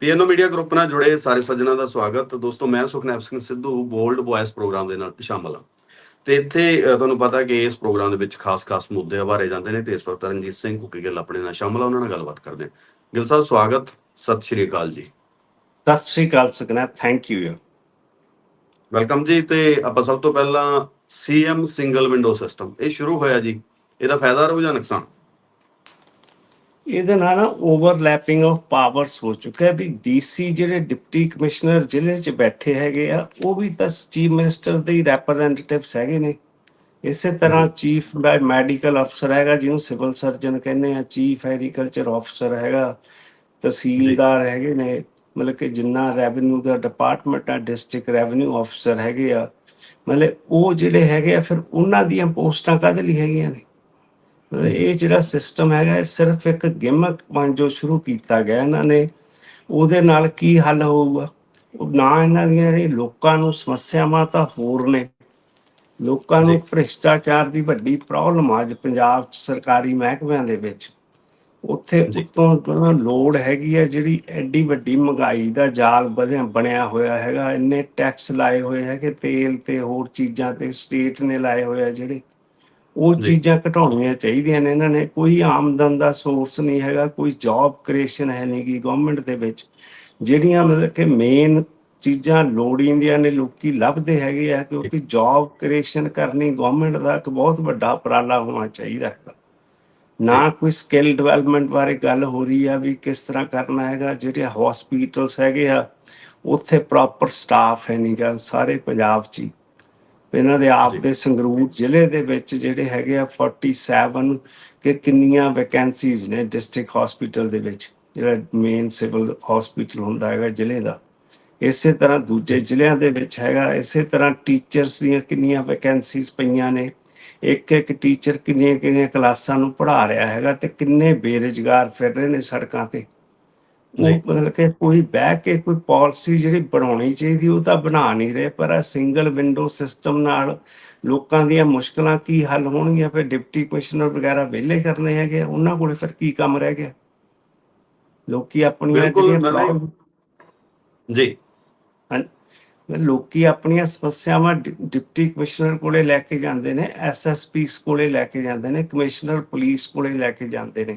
ਪੀਐਨਓ media group ਨਾਲ ਜੁੜੇ ਸਾਰੇ ਸੱਜਣਾਂ ਦਾ ਸਵਾਗਤ। ਦੋਸਤੋ ਮੈਂ Sukhnaib Singh Sidhu bold voice program ਦੇ ਨਾਲ ਸ਼ਾਮਲ ਹਾਂ। ਤੇ ਇੱਥੇ ਤੁਹਾਨੂੰ ਪਤਾ ਕਿ ਇਸ ਪ੍ਰੋਗਰਾਮ ਦੇ ਵਿੱਚ ਖਾਸ-ਖਾਸ ਮੁੱਦੇ ਉਭਾਰੇ ਜਾਂਦੇ ਨੇ ਤੇ ਇਸ ਵਕਤ ਰਣਜੀਤ ਸਿੰਘ ਕੁੱਕੀ ਗਿੱਲ ਆਪਣੇ ਨਾਲ ਸ਼ਾਮਲ ਆ ਉਹਨਾਂ ਨਾਲ ਗੱਲਬਾਤ ਕਰਦੇ ਹਾਂ। ਗਿੱਲ ਸਾਹਿਬ ਸਵਾਗਤ। ਸਤਿ ਸ਼੍ਰੀ ਅਕਾਲ ਜੀ। ਸਤਿ ਸ਼੍ਰੀ ਅਕਾਲ ਸੁਖਨਾ ਥੈਂਕ ਯੂ ਵੈਲਕਮ ਜੀ ਤੇ ਆਪਾਂ ਸਭ ਤੋਂ ਪਹਿਲਾਂ ਸੀਐਮ ਸਿੰਗਲ ਵਿੰਡੋ ਸਿਸਟਮ ਇਹ ਸ਼ੁਰੂ ਹੋਇਆ ਜੀ। ਇਹਦਾ ਫਾਇਦਾ ਰਹੂ ਜਾਂ ਨੁਕਸਾਨ? ਇਹਦੇ ਨਾਲ ਨਾ ਓਵਰਲੈਪਿੰਗ ਆਫ ਪਾਵਰਸ ਹੋ ਚੁੱਕਾ ਹੈ ਵੀ ਡੀਸੀ ਜਿਹੜੇ ਡਿਪਟੀ ਕਮਿਸ਼ਨਰ ਜ਼ਿਲ੍ਹੇ 'ਚ ਬੈਠੇ ਹੈਗੇ ਆ ਉਹ ਵੀ ਤਾਂ ਚੀਫ ਮਿਨਿਸਟਰ ਦੇ ਰਿਪਰੈਜ਼ੈਂਟੇਟਿਵਸ ਹੈਗੇ ਨੇ। ਇਸੇ ਤਰ੍ਹਾਂ ਚੀਫ ਮੈਡੀਕਲ ਅਫਸਰ ਹੈਗਾ ਜਿਹਨੂੰ ਸਿਵਲ ਸਰਜਨ ਕਹਿੰਦੇ ਆ ਚੀਫ ਐਗਰੀਕਲਚਰ ਅਫਸਰ ਹੈਗਾ ਤਹਿਸੀਲਦਾਰ ਹੈਗੇ ਨੇ ਮਤਲਬ ਕਿ ਜਿੰਨਾ ਰੈਵਨਿਊ ਦਾ ਡਿਪਾਰਟਮੈਂਟ ਆ ਡਿਸਟ੍ਰਿਕਟ ਰੈਵਨਿਊ ਅਫਸਰ ਹੈਗੇ ਆ। ਮਤਲਬ ਉਹ ਜਿਹੜੇ ਹੈਗੇ ਆ ਫਿਰ ਉਹਨਾਂ ਦੀਆਂ ਪੋਸਟਾਂ ਕਾਹਦੇ ਲਈ ਹੈਗੀਆਂ ਨੇ? ਇਹ ਜਿਹੜਾ ਸਿਸਟਮ ਹੈਗਾ ਇਹ ਸਿਰਫ ਇੱਕ ਗਿਮਕ ਵਜੋਂ ਸ਼ੁਰੂ ਕੀਤਾ ਗਿਆ ਇਹਨਾਂ ਨੇ। ਉਹਦੇ ਨਾਲ ਕੀ ਹੱਲ ਹੋਊਗਾ? ਉਹ ਨਾ ਇਹਨਾਂ ਦੀਆਂ ਜਿਹੜੀ ਲੋਕਾਂ ਨੂੰ ਸਮੱਸਿਆਵਾਂ ਤਾਂ ਹੋਰ ਨੇ। ਲੋਕਾਂ ਨੂੰ। ਭ੍ਰਿਸ਼ਟਾਚਾਰ ਦੀ ਵੱਡੀ ਪ੍ਰੋਬਲਮ ਅੱਜ ਪੰਜਾਬ 'ਚ ਸਰਕਾਰੀ ਮਹਿਕਮਿਆਂ ਦੇ ਵਿੱਚ। ਉੱਥੇ। ਉਤੋਂ ਲੋੜ ਹੈਗੀ ਹੈ ਜਿਹੜੀ ਐਡੀ ਵੱਡੀ ਮਹਿੰਗਾਈ ਦਾ ਜਾਲ ਵਧਿਆ ਬਣਿਆ ਹੋਇਆ ਹੈਗਾ। ਇੰਨੇ ਟੈਕਸ ਲਾਏ ਹੋਏ ਹੈਗੇ ਤੇਲ ਤੇ ਹੋਰ ਚੀਜ਼ਾਂ ਤੇ ਸਟੇਟ ਨੇ ਲਾਏ ਹੋਏ ਆ ਜਿਹੜੇ। ਉਹ। ਚੀਜ਼ਾਂ ਘਟਾਉਣੀਆਂ ਚਾਹੀਦੀਆਂ ਨੇ ਇਹਨਾਂ ਨੇ। ਕੋਈ ਆਮਦਨ ਦਾ ਸੋਰਸ ਨਹੀਂ ਹੈਗਾ ਕੋਈ ਜੌਬ ਕ੍ਰੀਏਸ਼ਨ ਹੈ ਨਹੀਂ ਗੀ ਗਵਰਨਮੈਂਟ ਦੇ ਵਿੱਚ। ਜਿਹੜੀਆਂ ਮਤਲਬ ਕਿ ਮੇਨ ਚੀਜ਼ਾਂ ਲੋੜੀਂਦੀਆਂ ਨੇ ਲੋਕੀ ਲੱਭਦੇ ਹੈਗੇ ਆ ਕਿਉਂਕਿ ਜੌਬ ਕ੍ਰੀਏਸ਼ਨ ਕਰਨੀ ਗਵਰਨਮੈਂਟ ਦਾ ਇੱਕ ਬਹੁਤ ਵੱਡਾ ਉਪਰਾਲਾ ਹੋਣਾ ਚਾਹੀਦਾ ਹੈ ਨਾ ਕੋਈ ਸਕਿੱਲ ਡਿਵੈਲਪਮੈਂਟ ਬਾਰੇ ਗੱਲ ਹੋ ਰਹੀ ਆ ਵੀ ਕਿਸ ਤਰ੍ਹਾਂ ਕਰਨਾ ਹੈਗਾ ਜਿਹੜੇ ਹਸਪੀਟਲਸ ਹੈਗੇ ਆ ਉੱਥੇ ਪ੍ਰੋਪਰ ਸਟਾਫ ਹੈ ਨਹੀਂਗਾ ਸਾਰੇ ਪੰਜਾਬ 'ਚ ਹੀ। ਇਹਨਾਂ ਦੇ ਆਪ। ਦੇ ਸੰਗਰੂਰ ਜ਼ਿਲ੍ਹੇ ਦੇ ਵਿੱਚ ਜਿਹੜੇ ਹੈਗੇ ਆ 47 ਕਿ ਕਿੰਨੀਆਂ ਵੈਕੈਂਸੀਜ਼ ਨੇ ਡਿਸਟ੍ਰਿਕਟ ਹਸਪੀਟਲ ਦੇ ਵਿੱਚ ਜਿਹੜਾ ਮੇਨ ਸਿਵਲ ਹਸਪੀਟਲ ਹੁੰਦਾ ਹੈਗਾ ਜ਼ਿਲ੍ਹੇ ਦਾ। ਇਸੇ ਤਰ੍ਹਾਂ ਦੂਜੇ ਜ਼ਿਲ੍ਹਿਆਂ ਦੇ ਵਿੱਚ ਹੈਗਾ ਇਸੇ ਤਰ੍ਹਾਂ ਟੀਚਰਸ ਦੀਆਂ ਕਿੰਨੀਆਂ ਵੈਕੈਂਸੀਜ਼ ਪਈਆਂ ਨੇ। ਇੱਕ ਇੱਕ ਟੀਚਰ ਕਿੰਨੀਆਂ ਕਿੰਨੀਆਂ ਕਲਾਸਾਂ ਨੂੰ ਪੜ੍ਹਾ ਰਿਹਾ ਹੈਗਾ ਤੇ ਕਿੰਨੇ ਬੇਰੁਜ਼ਗਾਰ ਫਿਰ ਰਹੇ ਨੇ ਸੜਕਾਂ ਤੇ। ਉਹ। ਮਤਲਬ ਕਿ ਕੋਈ ਬਹਿ ਕੇ ਕੋਈ ਪਾਲਿਸੀ ਜਿਹੜੀ ਬਣਾਉਣੀ ਚਾਹੀਦੀ ਉਹ ਤਾਂ ਬਣਾ ਨਹੀਂ ਰਹੇ ਪਰ ਆ ਸਿੰਗਲ ਵਿੰਡੋ ਸਿਸਟਮ ਨਾਲ ਲੋਕਾਂ ਦੀਆਂ ਮੁਸ਼ਕਲਾਂ ਕੀ ਹੱਲ ਹੋਣਗੀਆਂ? ਫਿਰ ਡਿਪਟੀ ਕਮਿਸ਼ਨਰ ਵਗੈਰਾ ਵਿਹਲੇ ਕਰਨੇ ਹੈਗੇ ਉਹਨਾਂ ਕੋਲੇ ਫਿਰ ਕੀ ਕੰਮ ਰਹਿ ਗਿਆ? ਲੋਕੀ ਆਪਣੀਆਂ ਜਿਹੜੀਆਂ ਜੀ। ਲੋਕੀ ਆਪਣੀਆਂ ਸਮੱਸਿਆਵਾਂ ਡਿਪਟੀ ਕਮਿਸ਼ਨਰ ਕੋਲੇ ਲੈ ਕੇ ਜਾਂਦੇ ਨੇ ਐਸਐਸਪੀ ਕੋਲੇ ਲੈ ਕੇ ਜਾਂਦੇ ਨੇ ਕਮਿਸ਼ਨਰ ਪੁਲਿਸ ਕੋਲੇ ਲੈ ਕੇ ਜਾਂਦੇ ਨੇ।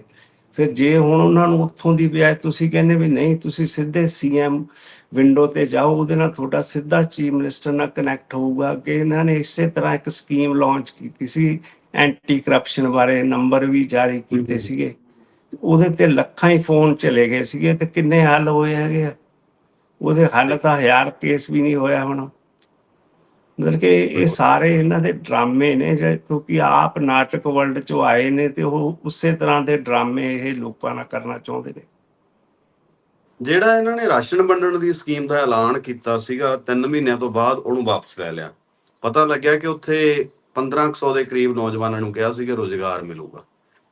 ਫਿਰ ਜੇ ਹੁਣ ਉਹਨਾਂ ਨੂੰ ਉੱਥੋਂ ਦੀ ਬਜਾਏ ਤੁਸੀਂ ਕਹਿੰਦੇ ਵੀ ਨਹੀਂ ਤੁਸੀਂ ਸਿੱਧੇ ਸੀਐਮ ਵਿੰਡੋ ਤੇ ਜਾਓ ਉਹਦੇ ਨਾਲ ਤੁਹਾਡਾ ਸਿੱਧਾ ਚੀਫ ਮਿਨਿਸਟਰ ਨਾਲ ਕਨੈਕਟ ਹੋਊਗਾ। ਕਿ ਇਹਨਾਂ ਨੇ ਇਸੇ ਤਰ੍ਹਾਂ ਇੱਕ ਸਕੀਮ ਲਾਂਚ ਕੀਤੀ ਸੀ ਐਂਟੀ ਕਰਪਸ਼ਨ ਬਾਰੇ ਨੰਬਰ ਵੀ ਜਾਰੀ ਕੀਤੇ। ਸੀਗੇ। ਉਹਦੇ ਤੇ ਲੱਖਾਂ ਹੀ ਫੋਨ ਚਲੇ ਗਏ ਸੀਗੇ ਤੇ ਕਿੰਨੇ ਹੱਲ ਹੋਏ ਹੈਗੇ ਆ? ਉਹਦੇ ਹੱਲ ਤਾਂ ਹਜ਼ਾਰ ਕੇਸ ਵੀ ਨਹੀਂ ਹੋਇਆ ਹੁਣ। ਮਤਲਬ ਕਿ ਇਹ ਸਾਰੇ ਇਹਨਾਂ ਦੇ ਡਰਾਮੇ ਨੇ ਜਿਹੜੇ ਕਿਉਂਕਿ ਆਪ ਨਾਟਕ ਵਰਲਡ ਚੋਂ ਆਏ ਨੇ ਤੇ ਉਹ ਉਸੇ ਤਰ੍ਹਾਂ ਦੇ ਡਰਾਮੇ ਇਹ ਲੋਕਾਂ ਨਾਲ ਕਰਨਾ ਚਾਹੁੰਦੇ ਨੇ। ਜਿਹੜਾ ਇਹਨਾਂ ਨੇ ਰਾਸ਼ਨ ਵੰਡਣ ਦੀ ਸਕੀਮ ਦਾ ਐਲਾਨ ਕੀਤਾ ਸੀਗਾ 3 ਮਹੀਨਿਆਂ ਤੋਂ ਬਾਅਦ ਉਹਨੂੰ ਵਾਪਸ ਲੈ ਲਿਆ। ਪਤਾ ਲੱਗਿਆ ਕਿ ਉੱਥੇ 1500 ਦੇ ਕਰੀਬ ਨੌਜਵਾਨਾਂ ਨੂੰ ਕਿਹਾ ਸੀ ਕਿ ਰੋਜ਼ਗਾਰ ਮਿਲੂਗਾ।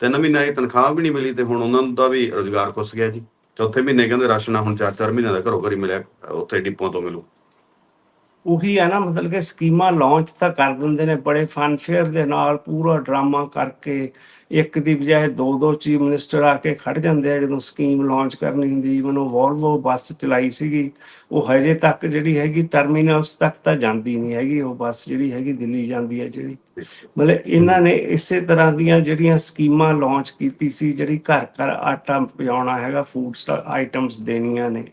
3 ਮਹੀਨਾ ਦੀ ਤਨਖਾਹ ਵੀ ਨਹੀਂ ਮਿਲੀ ਤੇ ਹੁਣ ਉਹਨਾਂ ਦਾ ਵੀ ਰੋਜ਼ਗਾਰ ਖੁੱਸ ਗਿਆ ਜੀ। ਚੌਥੇ ਮਹੀਨੇ ਕਹਿੰਦੇ ਰਾਸ਼ਨ ਹੁਣ 4-4 ਮਹੀਨਿਆਂ ਦਾ ਘਰੋਂ ਘਰੀ ਮਿਲਿਆ, ਉੱਥੇ ਡਿਪੋ ਤੋਂ ਮਿਲੂ। ਉਹੀ ਹੈ ਨਾ, ਮਤਲਬ ਕਿ ਸਕੀਮਾਂ ਲਾਂਚ ਤਾਂ ਕਰ ਦਿੰਦੇ ਨੇ ਬੜੇ ਫਨਫੇਅਰ ਦੇ ਨਾਲ ਪੂਰਾ ਡਰਾਮਾ ਕਰਕੇ ਇੱਕ ਦੀ ਬਜਾਏ ਦੋ ਦੋ ਚੀਫ ਮਿਨਿਸਟਰ ਆ ਕੇ ਖੜ ਜਾਂਦੇ ਆ, ਜਦੋਂ ਸਕੀਮ ਲਾਂਚ ਕਰਨੀ ਹੁੰਦੀ, ਮੈਨੂੰ ਵੋਲਵੋ ਬੱਸ ਚਲਾਈ ਸੀਗੀ, ਉਹ ਹਜੇ ਤੱਕ ਜਿਹੜੀ ਹੈਗੀ ਟਰਮੀਨਲਸ ਤੱਕ ਤਾਂ ਜਾਂਦੀ ਨਹੀਂ ਹੈਗੀ, ਉਹ ਬੱਸ ਜਿਹੜੀ ਹੈਗੀ ਦਿੱਲੀ ਜਾਂਦੀ ਹੈ ਜਿਹੜੀ। ਮਤਲਬ ਇਹਨਾਂ ਨੇ ਇਸੇ ਤਰ੍ਹਾਂ ਦੀਆਂ ਜਿਹੜੀਆਂ ਸਕੀਮਾਂ ਲਾਂਚ ਕੀਤੀ ਸੀ, ਜਿਹੜੀ ਘਰ ਘਰ ਆਟਾ ਪਹੁੰਚਾਉਣਾ ਹੈਗਾ ਫੂਡ ਆਈਟਮਸ ਦੇਣੀਆਂ ਨੇ,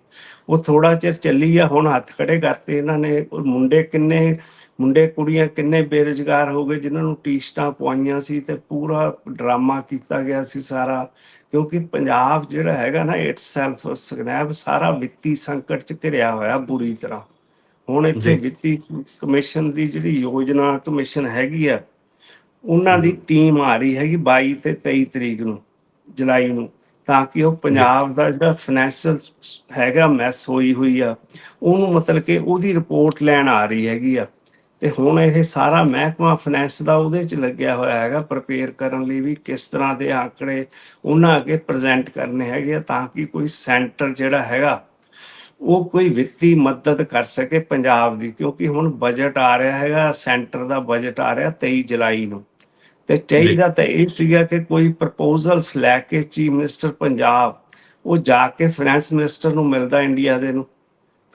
ਉਹ ਥੋੜਾ ਚਿਰ ਚੱਲੀ ਆ, ਹੁਣ ਹੱਥ ਖੜੇ ਕਰਤੇ ਇਹਨਾਂ ਨੇ ਮੁੰਡੇ ਕਿੰਨੇ ਮੁੰਡੇ ਕੁੜੀਆਂ ਕਿੰਨੇ ਬੇਰੁਜ਼ਗਾਰ ਹੋ ਗਏ ਜਿਨ੍ਹਾਂ ਨੂੰ ਟੀਸਟਾਂ ਪਵਾਈਆਂ ਸੀ ਤੇ ਪੂਰਾ ਡਰਾਮਾ ਕੀਤਾ ਗਿਆ ਸੀ ਸਾਰਾ। ਕਿਉਂਕਿ ਪੰਜਾਬ ਜਿਹੜਾ ਹੈਗਾ ਨਾ ਇਟਸੈਲਫ ਸਕਨੈਬ ਸਾਰਾ ਵਿੱਤੀ ਸੰਕਟ ਚ ਘਿਰਿਆ ਹੋਇਆ ਬੁਰੀ ਤਰ੍ਹਾਂ। ਹੁਣ ਇੱਥੇ। ਵਿੱਤੀ ਕਮਿਸ਼ਨ ਦੀ ਜਿਹੜੀ ਯੋਜਨਾ ਕਮਿਸ਼ਨ ਹੈਗੀ ਆ ਉਹਨਾਂ ਦੀ ਟੀਮ ਆ ਰਹੀ ਹੈਗੀ 22 ਤੇ 23 ਤਰੀਕ ਨੂੰ ਜੁਲਾਈ ਨੂੰ ਤਾਂ ਕਿ ਉਹ ਪੰਜਾਬ ਦਾ ਜਿਹੜਾ ਫਾਈਨੈਂਸ਼ੀਅਲ ਹੈਗਾ ਮੈਸ ਹੋਈ ਹੋਈ ਆ ਉਹਨੂੰ ਮਤਲਬ ਕਿ ਉਹਦੀ ਰਿਪੋਰਟ ਲੈਣ ਆ ਰਹੀ ਹੈਗੀ ਆ। ਤੇ ਹੁਣ ਇਹ ਸਾਰਾ ਮਹਿਕਮਾ ਫਾਈਨੈਂਸ ਦਾ ਉਹਦੇ ਚ ਲੱਗਿਆ ਹੋਇਆ ਹੈਗਾ ਪ੍ਰਪੇਅਰ ਕਰਨ ਲਈ ਵੀ ਕਿਸ ਤਰ੍ਹਾਂ ਦੇ ਆંકੜੇ ਉਹਨਾਂ ਅੱਗੇ ਪ੍ਰੈਜ਼ੈਂਟ ਕਰਨੇ ਹੈਗੇ ਆ ਤਾਂ ਕਿ ਕੋਈ ਸੈਂਟਰ ਜਿਹੜਾ ਹੈਗਾ, ਉਹ ਕੋਈ ਵਿੱਤੀ ਮਦਦ ਕਰ ਸਕੇ ਪੰਜਾਬ ਦੀ, ਕਿਉਂਕਿ ਹੁਣ ਬਜਟ ਆ ਰਿਹਾ ਹੈਗਾ ਸੈਂਟਰ ਦਾ ਬਜਟ ਆ ਰਿਹਾ 23 ਜੁਲਾਈ ਨੂੰ। ਤੇ ਚਾਹੀਦਾ ਤਾਂ ਇਹ ਸੀਗਾ ਕਿ ਕੋਈ ਪ੍ਰਪੋਜ਼ਲਸ ਲੈ ਕੇ ਚੀਫ ਮਿਨਿਸਟਰ ਪੰਜਾਬ, ਉਹ ਜਾ ਕੇ ਫਾਈਨੈਂਸ ਮਿਨਿਸਟਰ ਨੂੰ ਮਿਲਦਾ ਇੰਡੀਆ ਦੇ ਨੂੰ।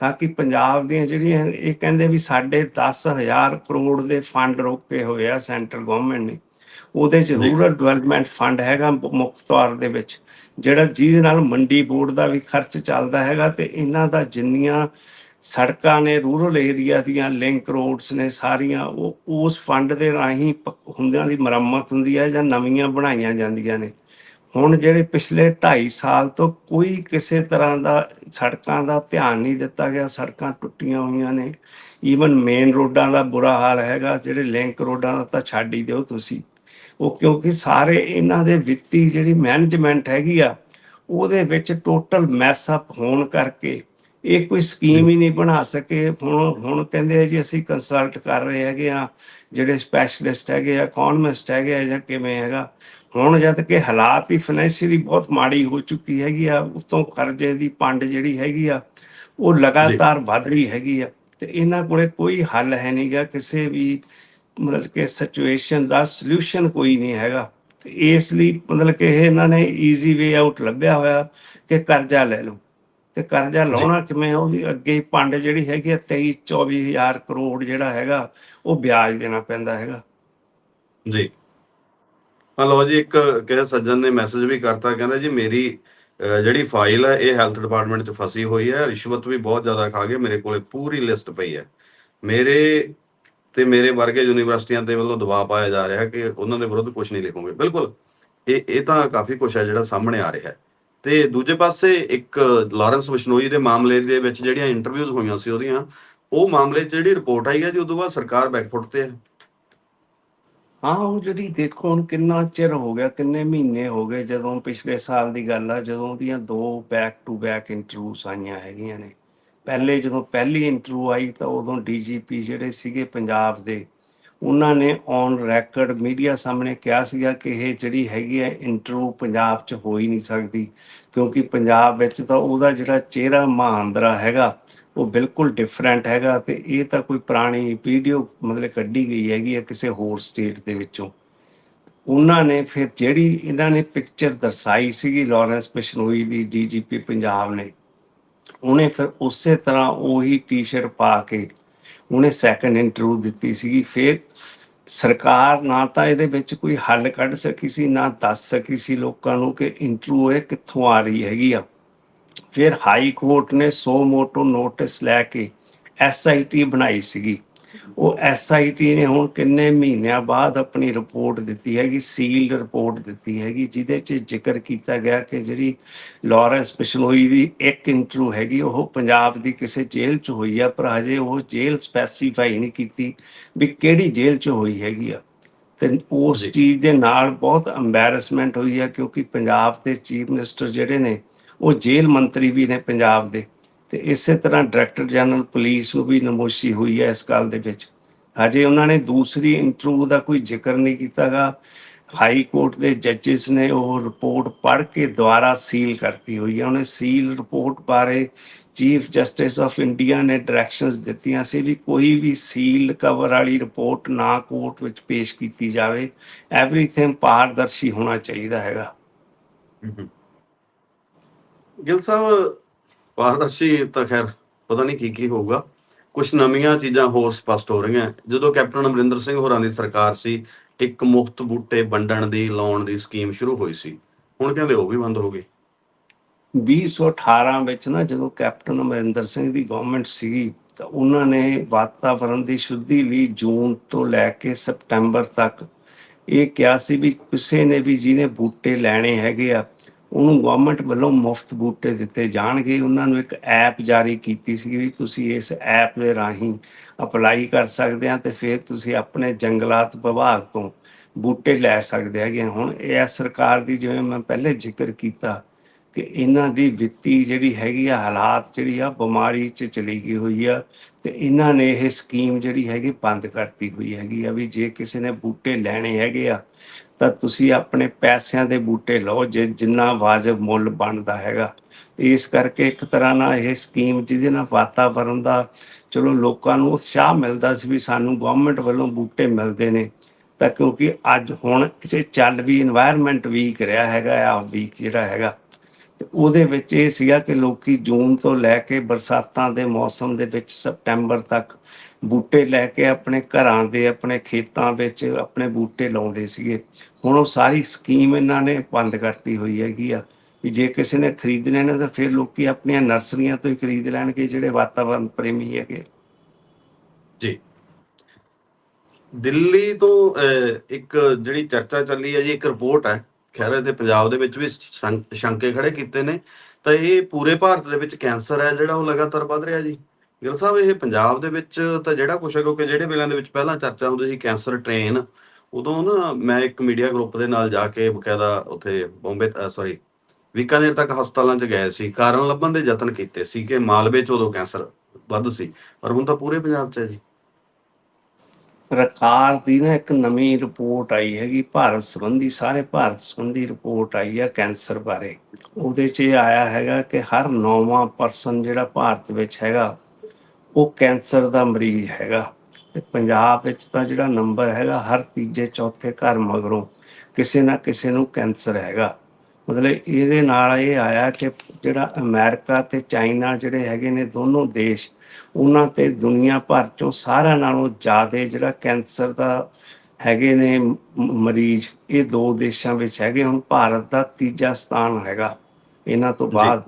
ਤਾਂ ਕਿ ਪੰਜਾਬ ਦੀਆਂ ਜਿਹੜੀਆਂ ਇਹ ਕਹਿੰਦੇ ਵੀ ਸਾਡੇ 10000 ਕਰੋੜ ਦੇ ਫੰਡ ਰੋਕੇ ਹੋਏ ਆ ਸੈਂਟਰ ਗਵਰਨਮੈਂਟ ਨੇ ਉਹਦੇ ਚ। ਰੂਰਲ ਡਿਵੈਲਪਮੈਂਟ ਫੰਡ ਹੈਗਾ ਮੁੱਖ ਤੌਰ ਦੇ ਵਿੱਚ ਜਿਹੜਾ ਜਿਹਦੇ ਨਾਲ ਮੰਡੀ ਬੋਰਡ ਦਾ ਵੀ ਖਰਚ ਚੱਲਦਾ ਹੈਗਾ ਤੇ ਇਹਨਾਂ ਦਾ ਜਿੰਨੀਆਂ ਸੜਕਾਂ ਨੇ ਰੂਰਲ ਏਰੀਆ ਦੀਆਂ ਲਿੰਕ ਰੋਡਸ ਨੇ ਸਾਰੀਆਂ ਉਹ ਉਸ ਫੰਡ ਦੇ ਰਾਹੀਂ ਹੁੰਦਿਆਂ ਦੀ ਮੁਰੰਮਤ ਹੁੰਦੀ ਹੈ ਜਾਂ ਨਵੀਆਂ ਬਣਾਈਆਂ ਜਾਂਦੀਆਂ ਨੇ ਹੁਣ ਜਿਹੜੇ ਪਿਛਲੇ 2.5 ਸਾਲ ਤੋਂ ਕੋਈ ਕਿਸੇ ਤਰ੍ਹਾਂ ਦਾ ਸੜਕਾਂ ਦਾ ਧਿਆਨ ਨਹੀਂ ਦਿੱਤਾ ਗਿਆ, ਸੜਕਾਂ ਟੁੱਟੀਆਂ ਹੋਈਆਂ ਨੇ। ਈਵਨ ਮੇਨ ਰੋਡਾਂ ਦਾ ਬੁਰਾ ਹਾਲ ਹੈਗਾ, ਜਿਹੜੇ ਲਿੰਕ ਰੋਡਾਂ ਦਾ ਤਾਂ ਛੱਡ ਹੀ ਦਿਓ ਤੁਸੀਂ। ਉਹ ਕਿਉਂਕਿ ਸਾਰੇ ਇਹਨਾਂ ਦੇ ਵਿੱਤੀ ਜਿਹੜੀ ਮੈਨੇਜਮੈਂਟ ਹੈਗੀ ਆ, ਉਹਦੇ ਵਿੱਚ ਟੋਟਲ ਮੈਸ ਅਪ ਹੋਣ ਕਰਕੇ ਇਹ ਕੋਈ ਸਕੀਮ ਹੀ ਨਹੀਂ ਬਣਾ ਸਕੇ। ਹੁਣ ਹੁਣ ਕਹਿੰਦੇ ਆ ਜੀ, ਅਸੀਂ ਕੰਸਲਟ ਕਰ ਰਹੇ ਹੈਗੇ ਆ, ਜਿਹੜੇ ਸਪੈਸ਼ਲਿਸਟ ਹੈਗੇ ਆ ਇਕਨੋਮਿਸਟ ਹੈਗੇ ਆ ਜਾਂ ਕਿਵੇਂ ਹੈਗਾ ਹੁਣ ਜਦ ਕਿ ਹਾਲਾਤ ਹੀ ਫਾਈਨੈਂਸ਼ੀਅਲੀ ਬਹੁਤ ਮਾੜੀ ਹੋ ਚੁੱਕੀ ਹੈਗੀ ਆ ਉਤੋਂ ਕਰਜ਼ੇ ਦੀ ਪੰਡ ਜਿਹੜੀ ਹੈਗੀ ਆ ਉਹ ਲਗਾਤਾਰ ਵੱਧ ਰਹੀ ਹੈਗੀ ਆ। ਤੇ ਇਹਨਾਂ ਕੋਲੇ ਕੋਈ ਹੱਲ ਹੈ ਨਹੀਂਗਾ ਕਿਸੇ ਵੀ ਮਤਲਬ ਕਿ ਸਿਚੁਏਸ਼ਨ ਦਾ ਸੋਲੂਸ਼ਨ ਕੋਈ ਨਹੀਂ ਹੈਗਾ। ਤੇ ਇਸ ਲਈ ਮਤਲਬ ਕਿ ਇਹ ਇਹਨਾਂ ਨੇ ਈਜ਼ੀ ਵੇ ਆਊਟ ਲੱਭਿਆ ਹੋਇਆ ਕਿ ਕਰਜ਼ਾ ਲੈ ਲਓ। ਤੇ ਕਰਜ਼ਾ ਲਾਉਣਾ ਕਿਵੇਂ? ਉਹਦੀ ਅੱਗੇ ਪੰਡ ਜਿਹੜੀ ਹੈਗੀ ਆ 23 24000 ਕਰੋੜ ਜਿਹੜਾ ਹੈਗਾ ਉਹ ਵਿਆਜ ਦੇਣਾ ਪੈਂਦਾ ਹੈਗਾ। ਜੀ। ਹਾਂ ਲਓ ਜੀ, ਇੱਕ ਕਿਸੇ ਸੱਜਣ ਨੇ ਮੈਸੇਜ ਵੀ ਕਰਤਾ, ਕਹਿੰਦਾ ਜੀ ਮੇਰੀ ਜਿਹੜੀ ਫਾਈਲ ਹੈ, ਇਹ ਹੈਲਥ ਡਿਪਾਰਟਮੈਂਟ 'ਚ ਫਸੀ ਹੋਈ ਹੈ, ਰਿਸ਼ਵਤ ਵੀ ਬਹੁਤ ਜ਼ਿਆਦਾ ਖਾ ਗਏ, ਮੇਰੇ ਕੋਲੇ ਪੂਰੀ ਲਿਸਟ ਪਈ ਹੈ। ਮੇਰੇ ਤੇ ਮੇਰੇ ਵਰਗੇ ਯੂਨੀਵਰਸਿਟੀਆਂ ਦੇ ਵੱਲੋਂ ਦਬਾਅ ਪਾਇਆ ਜਾ ਰਿਹਾ ਕਿ ਉਹਨਾਂ ਦੇ ਵਿਰੁੱਧ ਕੁਝ ਨਹੀਂ ਲਿਖੋਗੇ। ਬਿਲਕੁਲ, ਇਹ ਇਹ ਤਾਂ ਕਾਫੀ ਕੁਝ ਹੈ ਜਿਹੜਾ ਸਾਹਮਣੇ ਆ ਰਿਹਾ ਤੇ ਦੂਜੇ ਪਾਸੇ ਇੱਕ ਲਾਰੈਂਸ ਬਿਸ਼ਨੋਈ ਦੇ ਮਾਮਲੇ ਦੇ ਵਿੱਚ ਜਿਹੜੀਆਂ ਇੰਟਰਵਿਊਜ਼ ਹੋਈਆਂ ਸੀ ਉਹਦੀਆਂ, ਉਹ ਮਾਮਲੇ 'ਚ ਜਿਹੜੀ ਰਿਪੋਰਟ ਆਈ ਹੈ ਜੀ ਉਦੋਂ ਬਾਅਦ ਸਰਕਾਰ ਬੈਕਫੁੱਟ ਤੇ ਹੈ। ਹਾਂ ਉਹ ਜਿਹੜੀ ਦੇਖੋ ਹੁਣ ਕਿੰਨਾ ਚਿਰ ਹੋ ਗਿਆ, ਕਿੰਨੇ ਮਹੀਨੇ ਹੋ ਗਏ, ਜਦੋਂ ਪਿਛਲੇ ਸਾਲ ਦੀ ਗੱਲ ਆ, ਜਦੋਂ ਉਹਦੀਆਂ ਦੋ ਬੈਕ ਟੂ ਬੈਕ ਇੰਟਰਵਿਊਸ ਆਈਆਂ ਹੈਗੀਆਂ ਨੇ। ਪਹਿਲੇ ਜਦੋਂ ਪਹਿਲੀ ਇੰਟਰਵਿਊ ਆਈ ਤਾਂ ਉਦੋਂ ਡੀਜੀਪੀ ਜਿਹੜੇ ਸੀਗੇ ਪੰਜਾਬ ਦੇ, ਉਹਨਾਂ ਨੇ ਔਨ ਰੈਕਰਡ ਮੀਡੀਆ ਸਾਹਮਣੇ ਕਿਹਾ ਸੀਗਾ ਕਿ ਇਹ ਜਿਹੜੀ ਹੈਗੀ ਹੈ ਇੰਟਰਵਿਊ ਪੰਜਾਬ 'ਚ ਹੋ ਹੀ ਨਹੀਂ ਸਕਦੀ, ਕਿਉਂਕਿ ਪੰਜਾਬ ਵਿੱਚ ਤਾਂ ਉਹਦਾ ਜਿਹੜਾ ਚਿਹਰਾ ਮਹਾਂਦਰਾ ਹੈਗਾ ਉਹ ਬਿਲਕੁਲ ਡਿਫਰੈਂਟ ਹੈਗਾ ਤੇ ਇਹ ਤਾਂ ਕੋਈ ਪੁਰਾਣੀ ਵੀਡੀਓ ਮਤਲਬ ਕੱਢੀ ਗਈ ਹੈਗੀ ਹੈ ਕਿਸੇ ਹੋਰ ਸਟੇਟ ਦੇ ਵਿੱਚੋਂ। ਉਹਨਾਂ ਨੇ ਫਿਰ ਜਿਹੜੀ ਇਹਨਾਂ ਨੇ ਪਿਕਚਰ ਦਰਸਾਈ ਸੀਗੀ ਲਾਰੈਂਸ ਬਿਸ਼ਨੋਈ ਦੀ ਡੀਜੀਪੀ ਪੰਜਾਬ ਨੇ, ਉਹਨੇ ਫਿਰ ਉਸੇ ਤਰ੍ਹਾਂ ਉਹੀ ਟੀ-ਸ਼ਰਟ ਪਾ ਕੇ ਉਹਨੇ ਸੈਕੰਡ ਇੰਟਰਵਿਊ ਦਿੱਤੀ ਸੀਗੀ। ਫਿਰ ਸਰਕਾਰ ਨਾ ਤਾਂ ਇਹਦੇ ਵਿੱਚ ਕੋਈ ਹੱਲ ਕੱਢ ਸਕੀ ਸੀ, ਨਾ ਦੱਸ ਸਕੀ ਸੀ ਲੋਕਾਂ ਨੂੰ ਕਿ ਇੰਟਰਵਿਊ ਇਹ ਕਿੱਥੋਂ ਆ ਰਹੀ ਹੈਗੀ ਆ। ਫਿਰ ਹਾਈ ਕੋਰਟ ਨੇ ਸੋ ਮੋਟੋ ਨੋਟਿਸ ਲੈ ਕੇ ਐਸਆਈਟੀ ਬਣਾਈ ਸੀਗੀ ਉਹ ਐਸਆਈਟੀ ਨੇ ਹੁਣ ਕਿੰਨੇ ਮਹੀਨਿਆਂ ਬਾਅਦ ਆਪਣੀ ਰਿਪੋਰਟ ਦਿੱਤੀ ਹੈਗੀ ਸੀਲਡ ਰਿਪੋਰਟ ਦਿੱਤੀ ਹੈਗੀ ਜਿਹਦੇ 'ਚ ਜ਼ਿਕਰ ਕੀਤਾ ਗਿਆ ਕਿ ਜਿਹੜੀ ਲਾਰੈਂਸ ਬਿਸ਼ਨੋਈ ਦੀ ਇੱਕ ਇੰਟਰਵਿਊ ਹੈਗੀ ਉਹ ਪੰਜਾਬ ਦੀ ਕਿਸੇ ਜੇਲ੍ਹ 'ਚ ਹੋਈ ਆ ਪਰ ਹਜੇ ਉਹ ਜੇਲ੍ਹ ਸਪੈਸੀਫਾਈ ਨਹੀਂ ਕੀਤੀ ਵੀ ਕਿਹੜੀ ਜੇਲ੍ਹ 'ਚ ਹੋਈ ਹੈਗੀ ਆ ਤੇ ਉਸ। ਚੀਜ਼ ਦੇ ਨਾਲ ਬਹੁਤ ਐਮਬੈਰਸਮੈਂਟ ਹੋਈ ਆ ਕਿਉਂਕਿ ਪੰਜਾਬ ਦੇ ਚੀਫ ਮਿਨਿਸਟਰ ਜਿਹੜੇ ਨੇ ਉਹ ਜੇਲ੍ਹ ਮੰਤਰੀ ਵੀ ਨੇ ਪੰਜਾਬ ਦੇ ਤੇ ਇਸੇ ਤਰ੍ਹਾਂ ਡਾਇਰੈਕਟਰ ਜਨਰਲ ਪੁਲਿਸ ਨੂੰ ਵੀ ਨਮੋਸ਼ੀ ਹੋਈ ਹੈ ਇਸ ਗੱਲ ਦੇ ਵਿੱਚ। ਹਜੇ ਉਹਨਾਂ ਨੇ ਦੂਸਰੀ ਇੰਟਰਵਿਊ ਦਾ ਕੋਈ ਜ਼ਿਕਰ ਨਹੀਂ ਕੀਤਾਗਾ। ਹਾਈ ਕੋਰਟ ਦੇ ਜੱਜਿਸ ਨੇ ਉਹ ਰਿਪੋਰਟ ਪੜ੍ਹ ਕੇ ਦੁਬਾਰਾ ਸੀਲ ਕਰਤੀ ਹੋਈ ਹੈ। ਉਹਨੇ ਸੀਲ ਰਿਪੋਰਟ ਬਾਰੇ ਚੀਫ ਜਸਟਿਸ ਆਫ ਇੰਡੀਆ ਨੇ ਡਾਇਰੈਕਸ਼ਨਸ ਦਿੱਤੀਆਂ ਸੀ ਵੀ ਕੋਈ ਵੀ ਸੀਲ ਕਵਰ ਵਾਲੀ ਰਿਪੋਰਟ ਨਾ ਕੋਰਟ ਵਿੱਚ ਪੇਸ਼ ਕੀਤੀ ਜਾਵੇ। ਐਵਰੀਥਿੰਗ ਪਾਰਦਰਸ਼ੀ ਹੋਣਾ ਚਾਹੀਦਾ ਹੈਗਾ। ਗਿਲ ਸਾਹਿਬ, ਪਾਰਦਰਸ਼ੀ ਤਾਂ ਖੈਰ ਪਤਾ ਨਹੀਂ ਕੀ ਕੀ ਹੋਊਗਾ। ਕੁਝ ਨਵੀਆਂ ਚੀਜ਼ਾਂ ਹੋਰ ਸਪਸ਼ਟ ਹੋ ਰਹੀਆਂ। ਜਦੋਂ ਕੈਪਟਨ ਅਮਰਿੰਦਰ ਸਿੰਘ ਹੋਰਾਂ ਦੀ ਸਰਕਾਰ ਸੀ, ਇੱਕ ਮੁਫਤ ਬੂਟੇ ਵੰਡਣ ਦੀ, ਲਾਉਣ ਦੀ ਸਕੀਮ ਸ਼ੁਰੂ ਹੋਈ ਸੀ। ਹੁਣ ਕਹਿੰਦੇ ਉਹ ਵੀ ਬੰਦ ਹੋ ਗਈ 2018 ਵਿੱਚ ਨਾ ਜਦੋਂ ਕੈਪਟਨ ਅਮਰਿੰਦਰ ਸਿੰਘ ਦੀ ਗਵਰਨਮੈਂਟ ਸੀਗੀ, ਤਾਂ ਉਹਨਾਂ ਨੇ ਵਾਤਾਵਰਣ ਦੀ ਸ਼ੁੱਧੀ ਲਈ ਜੂਨ ਤੋਂ ਲੈ ਕੇ ਸਪਟੈਂਬਰ ਤੱਕ ਇਹ ਕਿਹਾ ਸੀ ਵੀ ਕਿਸੇ ਨੇ ਵੀ ਜਿਹਨੇ ਬੂਟੇ ਲੈਣੇ ਹੈਗੇ ਆ ਉਹਨੂੰ ਗਵਰਨਮੈਂਟ ਵੱਲੋਂ ਮੁਫਤ ਬੂਟੇ ਦਿੱਤੇ ਜਾਣਗੇ ਉਹਨਾਂ ਨੂੰ ਇੱਕ ਐਪ ਜਾਰੀ ਕੀਤੀ ਸੀ ਵੀ ਤੁਸੀਂ ਇਸ ਐਪ ਦੇ ਰਾਹੀਂ ਅਪਲਾਈ ਕਰ ਸਕਦੇ ਆ ਤੇ ਫਿਰ ਤੁਸੀਂ ਆਪਣੇ ਜੰਗਲਾਤ ਵਿਭਾਗ ਤੋਂ ਬੂਟੇ ਲੈ ਸਕਦੇ ਹੈਗੇ ਆ। ਹੁਣ ਇਹ ਸਰਕਾਰ ਦੀ ਜਿਵੇਂ ਮੈਂ ਪਹਿਲੇ ਜ਼ਿਕਰ ਕੀਤਾ ਕਿ ਇਹਨਾਂ ਦੀ ਵਿੱਤੀ ਜਿਹੜੀ ਹੈਗੀ ਆ ਹਾਲਾਤ ਜਿਹੜੀ ਆ ਬਿਮਾਰੀ 'ਚ ਚਲੀ ਗਈ ਹੋਈ ਆ ਤੇ ਇਹਨਾਂ ਨੇ ਇਹ ਸਕੀਮ ਜਿਹੜੀ ਹੈਗੀ ਬੰਦ ਕਰਤੀ ਹੋਈ ਹੈਗੀ ਆ ਵੀ ਜੇ ਕਿਸੇ ਨੇ ਬੂਟੇ ਲੈਣੇ ਹੈਗੇ ਆ ਤਾਂ ਤੁਸੀਂ ਆਪਣੇ ਪੈਸਿਆਂ ਦੇ ਬੂਟੇ ਲਓ, ਜੇ, ਜਿੰਨਾ ਵਾਜਬ ਮੁੱਲ ਬਣਦਾ ਹੈਗਾ। ਇਸ ਕਰਕੇ ਇੱਕ ਤਰ੍ਹਾਂ ਨਾਲ ਇਹ ਸਕੀਮ ਜਿਹਦੇ ਨਾਲ ਵਾਤਾਵਰਨ ਦਾ, ਚਲੋ ਲੋਕਾਂ ਨੂੰ ਉਤਸ਼ਾਹ ਮਿਲਦਾ ਸੀ ਵੀ ਸਾਨੂੰ ਗਵਰਨਮੈਂਟ ਵੱਲੋਂ ਬੂਟੇ ਮਿਲਦੇ ਨੇ। ਤਾਂ ਕਿਉਂਕਿ ਅੱਜ ਹੁਣ ਕਿਸੇ ਚੱਲ ਵੀ এনवायरमेंट ਵੀਕ ਰਿਹਾ ਹੈਗਾ, ਆ ਵੀਕ ਜਿਹੜਾ ਹੈਗਾ। ਤੇ ਉਹਦੇ ਵਿੱਚ ਇਹ ਸੀਗਾ ਕਿ ਲੋਕੀ ਜੂਨ ਤੋਂ ਲੈ ਕੇ ਬਰਸਾਤਾਂ ਦੇ ਮੌਸਮ ਦੇ ਵਿੱਚ ਸਪਟੈਂਬਰ ਤੱਕ ਬੂਟੇ ਲੈ ਕੇ ਆਪਣੇ ਘਰਾਂ ਦੇ, ਆਪਣੇ ਖੇਤਾਂ ਵਿੱਚ ਆਪਣੇ ਬੂਟੇ ਲਾਉਂਦੇ ਸੀਗੇ। ਹੁਣ ਉਹ ਸਾਰੀ ਸਕੀਮ ਇਹਨਾਂ ਨੇ ਬੰਦ ਕਰਤੀ ਹੋਈ ਹੈਗੀ ਆ ਵੀ ਜੇ ਕਿਸੇ ਨੇ ਖਰੀਦਣੇ ਨੇ ਤਾਂ ਫਿਰ ਲੋਕੀ ਆਪਣੀਆਂ ਨਰਸਰੀਆਂ ਤੋਂ ਹੀ ਖਰੀਦ ਲੈਣਗੇ, ਜਿਹੜੇ ਵਾਤਾਵਰਣ ਪ੍ਰੇਮੀ ਹੈਗੇ। ਜੀ। ਦਿੱਲੀ ਤੋਂ ਇੱਕ ਜਿਹੜੀ ਚਰਚਾ ਚੱਲੀ ਹੈ ਜੀ, ਇੱਕ ਰਿਪੋਰਟ ਹੈ। ਖੈਰ, ਇਹਦੇ ਪੰਜਾਬ ਦੇ ਵਿੱਚ ਵੀ ਸ਼ੰ- ਸ਼ੰਕੇ ਖੜੇ ਕੀਤੇ ਨੇ। ਤਾਂ ਇਹ ਪੂਰੇ ਭਾਰਤ ਦੇ ਵਿੱਚ ਕੈਂਸਰ ਹੈ ਜਿਹੜਾ ਉਹ ਲਗਾਤਾਰ ਵੱਧ ਰਿਹਾ ਜੀ। ਗਿਲ ਸਾਹਿਬ, ਇਹ ਪੰਜਾਬ ਦੇ ਵਿੱਚ ਤਾਂ ਜਿਹੜਾ ਕੁਛ ਹੈ, ਕਿਉਂਕਿ ਜਿਹੜੇ ਵੇਲਿਆਂ ਦੇ ਵਿੱਚ ਪਹਿਲਾਂ ਚਰਚਾ ਹੁੰਦੀ ਸੀ ਕੈਂਸਰ ਟ੍ਰੇਨ, ਉਦੋਂ ਨਾ ਮੈਂ ਇੱਕ ਮੀਡੀਆ ਗਰੁੱਪ ਦੇ ਨਾਲ ਜਾ ਕੇ ਬਕਾਇਦਾ ਉੱਥੇ ਬੰਬੇ ਸੌਰੀ ਬੀਕਾਨੇਰ ਤੱਕ ਹਸਪਤਾਲਾਂ 'ਚ ਗਏ ਸੀ। ਕਾਰਨ ਲੱਭਣ ਦੇ ਯਤਨ ਕੀਤੇ ਸੀ ਕਿ ਮਾਲਵੇ 'ਚ ਉਦੋਂ ਕੈਂਸਰ ਵੱਧ ਸੀ। ਪਰ ਹੁਣ ਤਾਂ ਪੂਰੇ ਪੰਜਾਬ 'ਚ ਹੈ ਜੀ। ਪ੍ਰਕਾਰ ਦੀ ਨਾ ਇੱਕ ਨਵੀਂ ਰਿਪੋਰਟ ਆਈ ਹੈਗੀ, ਭਾਰਤ ਸੰਬੰਧੀ, ਸਾਰੇ ਭਾਰਤ ਸੰਬੰਧੀ ਰਿਪੋਰਟ ਆਈ ਹੈ ਕੈਂਸਰ ਬਾਰੇ। ਉਹਦੇ 'ਚ ਇਹ ਆਇਆ ਹੈਗਾ ਕਿ ਹਰ ਨੌਵਾਂ ਪਰਸਨ ਜਿਹੜਾ ਭਾਰਤ ਵਿੱਚ ਹੈਗਾ ਉਹ ਕੈਂਸਰ ਦਾ ਮਰੀਜ਼ ਹੈਗਾ। ਤੇ ਪੰਜਾਬ ਵਿੱਚ ਤਾਂ ਜਿਹੜਾ ਨੰਬਰ ਹੈਗਾ ਹਰ ਤੀਜੇ ਚੌਥੇ ਘਰ ਮਗਰੋਂ ਕਿਸੇ ਨਾ ਕਿਸੇ ਨੂੰ ਕੈਂਸਰ ਹੈਗਾ। ਮਤਲਬ ਇਹਦੇ ਨਾਲ ਇਹ ਆਇਆ ਕਿ ਜਿਹੜਾ ਅਮਰੀਕਾ ਤੇ ਚਾਈਨਾ ਜਿਹੜੇ ਹੈਗੇ ਨੇ ਦੋਨੋਂ ਦੇਸ਼ ਉਹਨਾਂ ਤੇ ਦੁਨੀਆ ਭਰ ਚੋਂ ਸਾਰਿਆਂ ਨਾਲੋਂ ਜ਼ਿਆਦਾ ਜਿਹੜਾ ਕੈਂਸਰ ਦਾ ਹੈਗੇ ਨੇ ਮਰੀਜ਼ ਇਹ ਦੋ ਦੇਸ਼ਾਂ ਵਿੱਚ ਹੈਗੇ। ਹੁਣ ਭਾਰਤ ਦਾ ਤੀਜਾ ਸਥਾਨ ਹੈਗਾ। ਇਹਨਾਂ ਤੋਂ। ਬਾਅਦ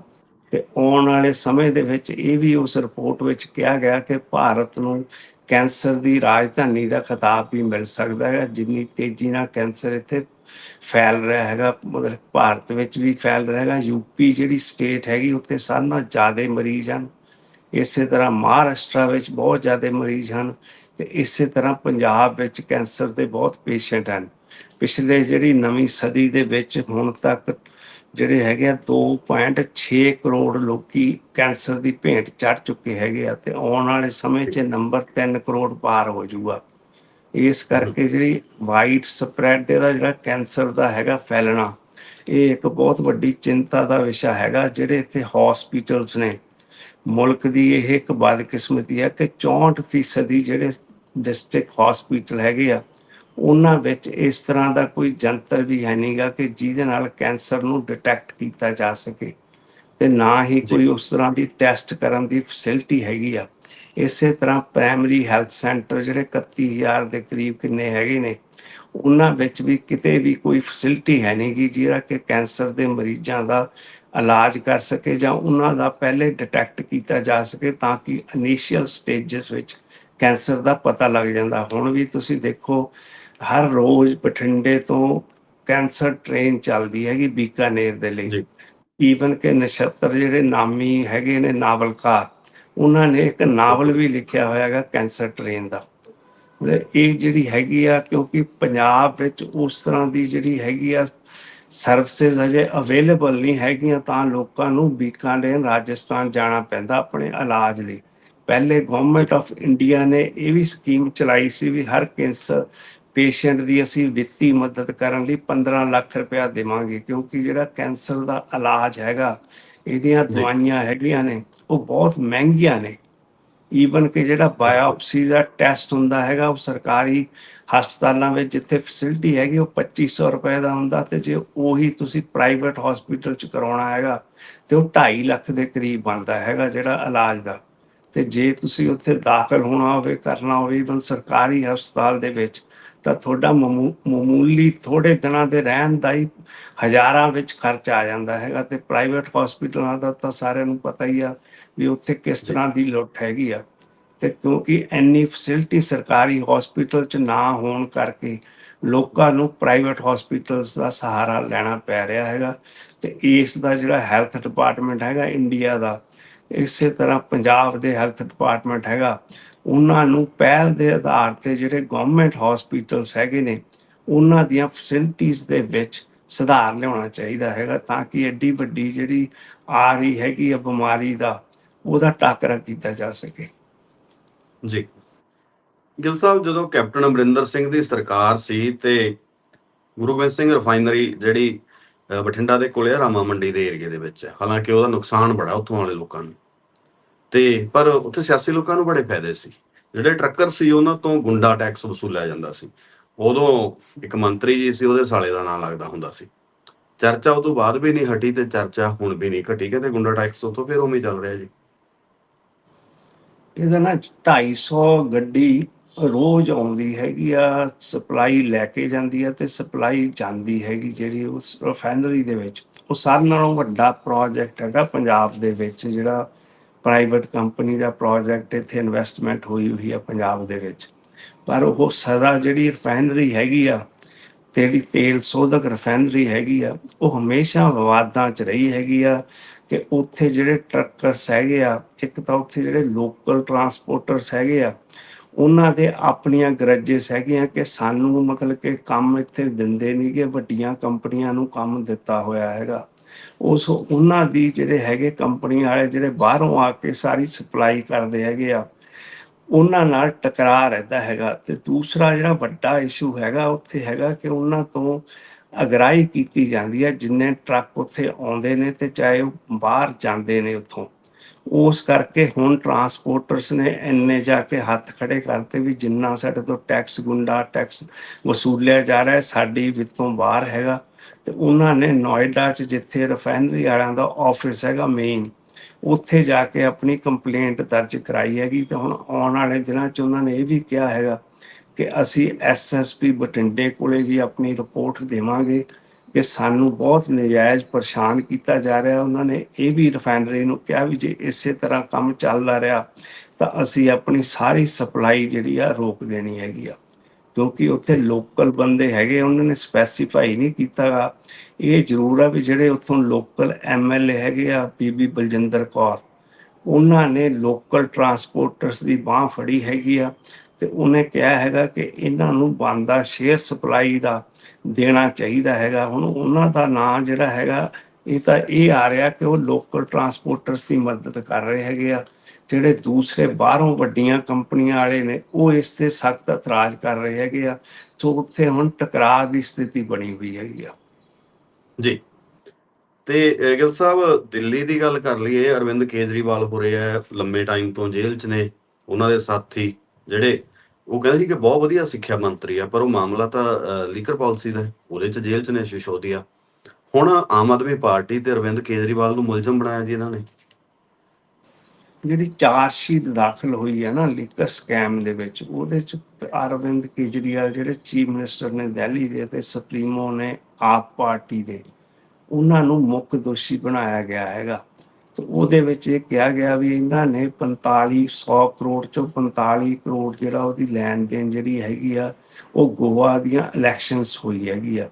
ਤੇ ਆਉਣ ਵਾਲੇ ਸਮੇਂ ਦੇ ਵਿੱਚ ਇਹ ਵੀ ਉਸ ਰਿਪੋਰਟ ਵਿੱਚ ਕਿਹਾ ਗਿਆ ਕਿ ਭਾਰਤ ਨੂੰ ਕੈਂਸਰ ਦੀ ਰਾਜਧਾਨੀ ਦਾ ਖਿਤਾਬ ਵੀ ਮਿਲ ਸਕਦਾ ਹੈ, ਜਿੰਨੀ ਤੇਜ਼ੀ ਨਾਲ ਕੈਂਸਰ ਇੱਥੇ ਫੈਲ ਰਿਹਾ ਹੈਗਾ, ਮਤਲਬ ਭਾਰਤ ਵਿੱਚ ਵੀ ਫੈਲ ਰਿਹਾ ਹੈਗਾ। ਯੂਪੀ ਜਿਹੜੀ ਸਟੇਟ ਹੈਗੀ, ਉੱਥੇ ਸਾਰਿਆਂ ਨਾਲੋਂ ਜ਼ਿਆਦਾ ਮਰੀਜ਼ ਹਨ। ਇਸੇ ਤਰ੍ਹਾਂ ਮਹਾਰਾਸ਼ਟਰ ਵਿੱਚ ਬਹੁਤ ਜ਼ਿਆਦਾ ਮਰੀਜ਼ ਹਨ ਤੇ ਇਸੇ ਤਰ੍ਹਾਂ ਪੰਜਾਬ ਵਿੱਚ ਕੈਂਸਰ ਦੇ ਬਹੁਤ ਪੇਸ਼ੈਂਟ ਹਨ। ਪਿਛਲੇ ਜਿਹੜੀ ਨਵੀਂ ਸਦੀ ਦੇ ਵਿੱਚ ਹੁਣ ਤੱਕ ਜਿਹੜੇ ਹੈਗੇ ਆ 2.6 ਕਰੋੜ ਲੋਕੀ ਕੈਂਸਰ ਦੀ ਭੇਂਟ ਚੜ ਚੁੱਕੇ ਹੈਗੇ ਆ ਤੇ ਆਉਣ ਵਾਲੇ ਸਮੇਂ 'ਚ ਨੰਬਰ 3 ਕਰੋੜ ਪਾਰ ਹੋ ਜਾਊਗਾ। ਇਸ ਕਰਕੇ ਜਿਹੜੀ ਵਾਈਡ ਸਪਰੈਡ ਇਹਦਾ ਜਿਹੜਾ ਕੈਂਸਰ ਦਾ ਹੈਗਾ ਫੈਲਣਾ ਇਹ ਇੱਕ ਬਹੁਤ ਵੱਡੀ ਚਿੰਤਾ ਦਾ ਵਿਸ਼ਾ ਹੈਗਾ ਜਿਹੜੇ ਇੱਥੇ ਹਸਪੀਟਲਸ ਨੇ। ਮੁਲਕ ਦੀ ਇਹ ਇੱਕ ਬਦਕਿਸਮਤੀ ਹੈ ਕਿ 64% ਦੀ ਜਿਹੜੇ ਡਿਸਟ੍ਰਿਕਟ ਹਸਪੀਟਲ ਹੈਗੇ ਆ ਉਹਨਾਂ ਵਿੱਚ ਇਸ ਤਰ੍ਹਾਂ ਦਾ ਕੋਈ ਜੰਤਰ ਵੀ ਹੈ ਨਹੀਂਗਾ ਕਿ ਜਿਹਦੇ ਨਾਲ ਕੈਂਸਰ ਨੂੰ ਡਿਟੈਕਟ ਕੀਤਾ ਜਾ ਸਕੇ। ਤੇ ਨਾ ਹੀ ਕੋਈ ਉਸ ਤਰ੍ਹਾਂ ਦੀ ਟੈਸਟ ਕਰਨ ਦੀ ਫੈਸਿਲਿਟੀ ਹੈਗੀ ਆ। ਇਸੇ ਤਰ੍ਹਾਂ ਪ੍ਰਾਇਮਰੀ ਹੈਲਥ ਸੈਂਟਰ ਜਿਹੜੇ 31000 ਦੇ ਕਰੀਬ ਕਿੰਨੇ ਹੈਗੇ ਨੇ ਉਹਨਾਂ ਵਿੱਚ ਵੀ ਕਿਤੇ ਵੀ ਕੋਈ ਫੈਸਿਲਿਟੀ ਹੈ ਨਹੀਂਗੀ ਜਿਹੜਾ ਕਿ ਕੈਂਸਰ ਦੇ ਮਰੀਜ਼ਾਂ ਦਾ ਇਲਾਜ ਕਰ ਸਕੇ ਜਾਂ ਉਹਨਾਂ ਦਾ ਪਹਿਲੇ ਡਿਟੈਕਟ ਕੀਤਾ ਜਾ ਸਕੇ ਤਾਂ ਕਿ ਇਨੀਸ਼ੀਅਲ ਸਟੇजेस ਵਿੱਚ ਕੈਂਸਰ ਦਾ ਪਤਾ ਲੱਗ ਜਾਂਦਾ। ਹੁਣ ਵੀ ਤੁਸੀਂ ਦੇਖੋ ਹਰ ਰੋਜ਼ ਬਠਿੰਡੇ ਤੋਂ ਕੈਂਸਰ ਟ੍ਰੇਨ ਚੱਲਦੀ ਹੈਗੀ ਬੀਕਾਨੇਰ ਦੇ ਲਈ। ਈਵਨ ਕਿ ਨਛੱਤਰ ਜਿਹੜੇ ਨਾਮੀ ਹੈਗੇ ਨੇ ਨਾਵਲਕਾਰ ਉਹਨਾਂ ਨੇ ਇੱਕ ਨਾਵਲ ਵੀ ਲਿਖਿਆ ਹੋਇਆ ਹੈਗਾ ਕੈਂਸਰ ਟ੍ਰੇਨ ਦਾ। ਇਹ ਜਿਹੜੀ ਹੈਗੀ ਆ ਕਿਉਂਕਿ ਪੰਜਾਬ ਵਿੱਚ ਉਸ ਤਰ੍ਹਾਂ ਦੀ ਜਿਹੜੀ ਹੈਗੀ ਆ ਸਰਵਿਸਿਜ਼ ਅਜੇ ਅਵੇਲੇਬਲ ਨਹੀਂ ਹੈਗੀਆਂ ਤਾਂ ਲੋਕਾਂ ਨੂੰ ਬੀਕਾਨੇਰ ਰਾਜਸਥਾਨ ਜਾਣਾ ਪੈਂਦਾ ਆਪਣੇ ਇਲਾਜ ਲਈ। ਪਹਿਲੇ ਗਵਰਨਮੈਂਟ ਆਫ ਇੰਡੀਆ ਨੇ ਇਹ ਵੀ ਸਕੀਮ ਚਲਾਈ ਸੀ ਵੀ ਹਰ ਕੈਂਸਰ ਪੇਸ਼ੈਂਟ ਦੀ ਅਸੀਂ ਵਿੱਤੀ ਮਦਦ ਕਰਨ ਲਈ 15 ਲੱਖ ਰੁਪਇਆ ਦੇਵਾਂਗੇ ਕਿਉਂਕਿ ਜਿਹੜਾ ਕੈਂਸਰ ਦਾ ਇਲਾਜ ਹੈਗਾ ਇਹਦੀਆਂ। ਦਵਾਈਆਂ ਹੈਗੀਆਂ ਨੇ ਉਹ ਬਹੁਤ ਮਹਿੰਗੀਆਂ ਨੇ ਈਵਨ ਕਿ ਜਿਹੜਾ ਬਾਇਓਪਸੀ ਦਾ ਟੈਸਟ ਹੁੰਦਾ ਹੈਗਾ ਉਹ ਸਰਕਾਰੀ ਹਸਪਤਾਲਾਂ ਵਿੱਚ ਜਿੱਥੇ ਫੈਸਿਲਿਟੀ ਹੈਗੀ ਉਹ 2500 ਰੁਪਏ ਦਾ ਹੁੰਦਾ ਤੇ ਜੇ ਉਹੀ ਤੁਸੀਂ ਪ੍ਰਾਈਵੇਟ ਹਸਪੀਟਲ ਚ ਕਰਾਉਣਾ ਹੈਗਾ ਤੇ ਉਹ 2.5 ਲੱਖ ਦੇ ਕਰੀਬ ਬਣਦਾ ਹੈਗਾ ਜਿਹੜਾ ਇਲਾਜ ਦਾ ਤੇ ਜੇ ਤੁਸੀਂ ਉੱਥੇ ਦਾਖਲ ਹੋਣਾ ਹੋਵੇ ਕਰਨਾ ਹੋਵੇ ਇਵਨ ਸਰਕਾਰੀ ਹਸਪਤਾਲ ਦੇ ਵਿੱਚ ਤਾਂ ਤੁਹਾਡਾ ਮਾਮੂ- ਮਾਮੂਲੀ ਥੋੜੇ ਦਿਨਾਂ ਦੇ ਰਹਿਣ ਦਾ ਹੀ ਹਜ਼ਾਰਾਂ ਵਿੱਚ ਖਰਚ ਆ ਜਾਂਦਾ ਹੈਗਾ ਤੇ ਪ੍ਰਾਈਵੇਟ ਹਸਪੀਟਲਾਂ ਦਾ ਤਾਂ ਸਾਰਿਆਂ ਨੂੰ ਪਤਾ ਹੀ ਆ ਵੀ ਉੱਥੇ ਕਿਸ ਤਰ੍ਹਾਂ ਦੀ ਲੁੱਟ ਹੈਗੀ ਆ। ਤੇ ਕਿਉਂਕਿ ਇੰਨੀ ਫੈਸਿਲਿਟੀ ਸਰਕਾਰੀ ਹਸਪੀਟਲ 'ਚ ਨਾ ਹੋਣ ਕਰਕੇ ਲੋਕਾਂ ਨੂੰ ਪ੍ਰਾਈਵੇਟ ਹਸਪੀਟਲਸ ਦਾ ਸਹਾਰਾ ਲੈਣਾ ਪੈ ਰਿਹਾ ਹੈਗਾ ਤੇ ਇਸ ਦਾ ਜਿਹੜਾ ਹੈਲਥ ਡਿਪਾਰਟਮੈਂਟ ਹੈਗਾ ਇੰਡੀਆ ਦਾ ਇਸੇ ਤਰ੍ਹਾਂ ਪੰਜਾਬ ਦੇ ਹੈਲਥ ਡਿਪਾਰਟਮੈਂਟ ਹੈਗਾ ਉਹਨਾਂ ਨੂੰ ਪਹਿਲ ਦੇ ਆਧਾਰ ਤੇ ਜਿਹੜੇ ਗਵਰਨਮੈਂਟ ਹਸਪੀਟਲਸ ਹੈਗੇ ਨੇ ਉਹਨਾਂ ਦੀਆਂ ਫੈਸਿਲਿਟੀਆਂ ਦੇ ਵਿੱਚ ਸੁਧਾਰ ਲਿਆਉਣਾ ਚਾਹੀਦਾ ਹੈਗਾ ਤਾਂ ਕਿ ਐਡੀ ਵੱਡੀ ਜਿਹੜੀ ਆ ਰਹੀ ਹੈਗੀ ਆ ਬਿਮਾਰੀ ਦਾ ਉਹਦਾ ਟਾਕਰਾ ਕੀਤਾ ਜਾ ਸਕੇ। ਜੀ। ਗਿਲ ਸਾਹਿਬ ਜਦੋਂ ਕੈਪਟਨ ਅਮਰਿੰਦਰ ਸਿੰਘ ਦੀ ਸਰਕਾਰ ਸੀ ਤੇ ਗੁਰੂ ਗੋਬਿੰਦ ਸਿੰਘ ਰਿਫਾਈਨਰੀ ਜਿਹੜੀ ਬਠਿੰਡਾ ਦੇ ਕੋਲੇ ਆ ਰਾਮਾ ਮੰਡੀ ਦੇ ਏਰੀਏ ਦੇ ਵਿੱਚ ਹੈ ਹਾਲਾਂਕਿ ਉਹਦਾ ਨੁਕਸਾਨ ਬੜਾ ਉੱਥੋਂ ਵਾਲੇ ਲੋਕਾਂ ਨੂੰ। ਤੇ ਪਰ ਉੱਥੇ ਸਿਆਸੀ ਲੋਕਾਂ ਨੂੰ ਬੜੇ ਫਾਇਦੇ ਸੀ। ਜਿਹੜੇ ਟਰੱਕਰ ਸੀ, ਉਹਨਾਂ ਤੋਂ ਗੁੰਡਾ ਟੈਕਸ ਵਸੂਲਿਆ ਜਾਂਦਾ ਸੀ। ਉਦੋਂ ਇੱਕ ਮੰਤਰੀ ਜੀ ਸੀ, ਉਹਦੇ ਸਾਲੇ ਦਾ ਨਾਮ ਲੱਗਦਾ ਹੁੰਦਾ ਸੀ। ਚਰਚਾ ਉਦੋਂ ਬਾਅਦ ਵੀ ਨਹੀਂ ਹਟੀ ਤੇ ਚਰਚਾ ਹੁਣ ਵੀ ਨਹੀਂ ਘਟੀ, ਕਹਿੰਦੇ ਗੁੰਡਾ ਟੈਕਸ ਉਤੋਂ ਫਿਰ ਉਵੇਂ ਚੱਲ ਰਿਹਾ ਜੀ। ਇਹਦਾ ਨਾ 250 ਗੱਡੀ ਰੋਜ਼ ਆਉਂਦੀ ਹੈਗੀ ਆ, ਸਪਲਾਈ ਲੈ ਕੇ ਜਾਂਦੀ ਆ ਤੇ ਸਪਲਾਈ ਜਾਂਦੀ ਹੈਗੀ ਜਿਹੜੀ ਉਸ ਰਿਫਾਈਨਰੀ ਦੇ ਵਿੱਚ। ਉਹ ਸਾਰਿਆਂ ਨਾਲੋਂ ਵੱਡਾ ਪ੍ਰੋਜੈਕਟ ਹੈਗਾ ਪੰਜਾਬ ਦੇ ਵਿੱਚ ਜਿਹੜਾ ਪ੍ਰਾਈਵੇਟ ਕੰਪਨੀ ਦਾ ਪ੍ਰੋਜੈਕਟ ਇੱਥੇ ਇਨਵੈਸਟਮੈਂਟ ਹੋਈ ਹੋਈ ਆ ਪੰਜਾਬ ਦੇ ਵਿੱਚ। ਪਰ ਉਹ ਸਦਾ ਜਿਹੜੀ ਰਿਫਾਈਨਰੀ ਹੈਗੀ ਆ ਤੇ ਜਿਹੜੀ ਤੇਲ ਸੋਧਕ ਰਿਫਾਈਨਰੀ ਹੈਗੀ ਆ, ਉਹ ਹਮੇਸ਼ਾ ਵਿਵਾਦਾਂ 'ਚ ਰਹੀ ਹੈਗੀ ਆ ਕਿ ਉੱਥੇ ਜਿਹੜੇ ਟਰੱਕਰਸ ਹੈਗੇ ਆ, ਇੱਕ ਤਾਂ ਉੱਥੇ ਜਿਹੜੇ ਲੋਕਲ ਟਰਾਂਸਪੋਰਟਰਸ ਹੈਗੇ ਆ, ਉਹਨਾਂ ਦੇ ਆਪਣੀਆਂ ਗਰਜਸ ਹੈਗੀਆਂ ਕਿ ਸਾਨੂੰ ਮਤਲਬ ਕਿ ਕੰਮ ਇੱਥੇ ਦਿੰਦੇ ਨਹੀਂ ਕਿ ਵੱਡੀਆਂ ਕੰਪਨੀਆਂ ਨੂੰ ਕੰਮ ਦਿੱਤਾ ਹੋਇਆ ਹੈਗਾ। ਉਸ ਉਹਨਾਂ ਦੀ ਜਿਹੜੇ ਹੈਗੇ ਕੰਪਨੀ ਵਾਲੇ ਜਿਹੜੇ ਬਾਹਰੋਂ ਆ ਕੇ ਸਾਰੀ ਸਪਲਾਈ ਕਰਦੇ ਹੈਗੇ ਆ, ਉਹਨਾਂ ਨਾਲ ਟਕਰਾਅ ਰਹਿੰਦਾ ਹੈਗਾ। ਤੇ ਦੂਸਰਾ ਜਿਹੜਾ ਵੱਡਾ ਇਸ਼ੂ ਹੈਗਾ, ਉੱਥੇ ਹੈਗਾ ਕਿ ਉਹਨਾਂ ਤੋਂ ਅਗਰਾਈ ਕੀਤੀ ਜਾਂਦੀ ਹੈ, ਜਿੰਨੇ ਟਰੱਕ ਉੱਥੇ ਆਉਂਦੇ ਨੇ ਤੇ ਚਾਹੇ ਉਹ ਬਾਹਰ ਜਾਂਦੇ ਨੇ ਉੱਥੋਂ। ਉਸ ਕਰਕੇ ਹੁਣ ਟਰਾਂਸਪੋਰਟਰਸ ਨੇ ਇੰਨੇ ਜਾ ਕੇ ਹੱਥ ਖੜੇ ਕਰਤੇ ਵੀ ਜਿੰਨਾ ਸਾਡੇ ਤੋਂ ਟੈਕਸ ਗੁੰਡਾ ਟੈਕਸ ਵਸੂਲਿਆ ਜਾ ਰਿਹਾ, ਸਾਡੀ ਵਿੱਤੋਂ ਬਾਹਰ ਹੈਗਾ। ਤੇ ਉਹਨਾਂ ਨੇ ਨੋਇਡਾ 'ਚ ਜਿੱਥੇ ਰਿਫਾਈਨਰੀ ਵਾਲਿਆਂ ਦਾ ਆਫਿਸ ਹੈਗਾ ਮੇਨ ਉੱਥੇ ਜਾ ਕੇ ਆਪਣੀ ਕੰਪਲੇਂਟ ਦਰਜ ਕਰਾਈ ਹੈਗੀ ਤੇ ਹੁਣ ਆਉਣ ਵਾਲੇ ਦਿਨਾਂ 'ਚ ਉਹਨਾਂ ਨੇ ਇਹ ਵੀ ਕਿਹਾ ਹੈਗਾ ਕਿ ਅਸੀਂ ਐਸਐਸਪੀ ਬਟਿੰਡੇ ਕੋਲੇ ਜੀ ਆਪਣੀ ਰਿਪੋਰਟ ਦੇਵਾਂਗੇ ਕਿ ਸਾਨੂੰ ਬਹੁਤ ਨਜਾਇਜ਼ ਪਰੇਸ਼ਾਨ ਕੀਤਾ ਜਾ ਰਿਹਾ। ਉਹਨਾਂ ਨੇ ਇਹ ਵੀ ਰਿਫਾਈਨਰੀ ਨੂੰ ਕਿਹਾ ਵੀ ਜੇ ਇਸੇ ਤਰ੍ਹਾਂ ਕੰਮ ਚੱਲਦਾ ਰਿਹਾ ਤਾਂ ਅਸੀਂ ਆਪਣੀ ਸਾਰੀ ਸਪਲਾਈ ਜਿਹੜੀ ਆ ਰੋਕ ਦੇਣੀ ਹੈਗੀ ਆ। ਕਿਉਂਕਿ ਉੱਥੇ ਲੋਕਲ ਬੰਦੇ ਹੈਗੇ, ਉਹਨਾਂ ਨੇ ਸਪੈਸੀਫਾਈ ਨਹੀਂ ਕੀਤਾਗਾ ਇਹ ਜ਼ਰੂਰ ਆ ਵੀ ਜਿਹੜੇ ਉੱਥੋਂ ਲੋਕਲ ਐਮਐਲਏ ਹੈਗੇ ਆ ਬੀਬੀ ਬਲਜਿੰਦਰ ਕੌਰ, ਉਹਨਾਂ ਨੇ ਲੋਕਲ ਟਰਾਂਸਪੋਰਟਰਸ ਦੀ ਬਾਹ ਫੜੀ ਹੈਗੀ ਆ ਤੇ ਉਹਨੇ ਕਿਹਾ ਹੈਗਾ ਕਿ ਇਹਨਾਂ ਨੂੰ ਬੰਦਾ ਸ਼ੇਅਰ ਸਪਲਾਈ ਦਾ ਦੇਣਾ ਚਾਹੀਦਾ ਹੈਗਾ। ਹੁਣ ਉਹਨਾਂ ਦਾ ਨਾਂ ਜਿਹੜਾ ਹੈਗਾ, ਇਹ ਤਾਂ ਇਹ ਆ ਰਿਹਾ ਕਿ ਉਹ ਲੋਕਲ ਟਰਾਂਸਪੋਰਟਰਸ ਦੀ ਮਦਦ ਕਰ ਰਹੇ ਹੈਗੇ ਆ। ਜਿਹੜੇ ਦੂਸਰੇ ਬਾਹਰੋਂ ਵੱਡੀਆਂ ਕੰਪਨੀਆਂ ਵਾਲੇ ਨੇ ਉਹ ਇਸ ਤੇ ਸਖਤ ਇਤਰਾਜ਼ ਕਰ ਰਹੇ ਹੈਗੇ ਆ। ਸੋ ਉੱਥੇ ਹੁਣ ਟਕਰਾਅ ਦੀ ਸਥਿਤੀ ਬਣੀ ਹੋਈ ਹੈਗੀ ਆ। ਜੀ। ਤੇ ਅਹ, ਸਾਹਿਬ ਦਿੱਲੀ ਦੀ ਗੱਲ ਕਰ ਲਈਏ ਅਰਵਿੰਦ ਕੇਜਰੀਵਾਲ ਹੋ ਰਹੇ ਆ ਲੰਮੇ ਟਾਈਮ ਤੋਂ ਜੇਲ੍ਹ 'ਚ ਨੇ ਉਹਨਾਂ ਦੇ ਸਾਥੀ ਜਿਹੜੇ ਉਹ ਕਹਿੰਦੇ ਸੀ ਕਿ ਬਹੁਤ ਵਧੀਆ ਸਿੱਖਿਆ ਮੰਤਰੀ ਆ ਪਰ ਉਹ ਮਾਮਲਾ ਤਾਂ ਲੀਕਰ ਪਾਲਿਸੀ ਦਾ ਉਹਦੇ 'ਚ ਜੇਲ੍ਹ 'ਚ ਨੇ ਸ਼ਿਸ਼ੋਦੀਆ ਹੁਣ ਆਮ ਆਦਮੀ ਪਾਰਟੀ ਤੇ ਅਰਵਿੰਦ ਕੇਜਰੀਵਾਲ ਨੂੰ ਮੁਲਜ਼ਮ ਬਣਾਇਆ ਜੀ ਇਹਨਾਂ ਨੇ। ਜਿਹੜੀ ਚਾਰਜ ਸ਼ੀਟ ਦਾਖਲ ਹੋਈ ਹੈ ਨਾ ਲਿਕਰ ਸਕੈਮ ਦੇ ਵਿੱਚ, ਉਹਦੇ ਚ ਅਰਵਿੰਦ ਕੇਜਰੀਵਾਲ ਜਿਹੜੇ ਚੀਫ ਮਿਨਿਸਟਰ ਨੇ ਦਿੱਲੀ ਦੇ ਤੇ ਸੁਪਰੀਮੋ ਨੇ ਆਪ ਪਾਰਟੀ ਦੇ, ਉਹਨਾਂ ਨੂੰ ਮੁੱਖ ਦੋਸ਼ੀ ਬਣਾਇਆ ਗਿਆ ਹੈਗਾ। ਤੇ ਉਹਦੇ ਵਿੱਚ ਇਹ ਕਿਹਾ ਗਿਆ ਵੀ ਇਹਨਾਂ ਨੇ 4500 ਕਰੋੜ ਚੋਂ 45 ਕਰੋੜ ਜਿਹੜਾ ਉਹਦੀ ਲੈਣ ਦੇਣ ਜਿਹੜੀ ਹੈਗੀ ਆ, ਉਹ ਗੋਆ ਦੀਆਂ ਇਲੈਕਸ਼ਨਸ ਹੋਈ ਹੈਗੀ ਆ।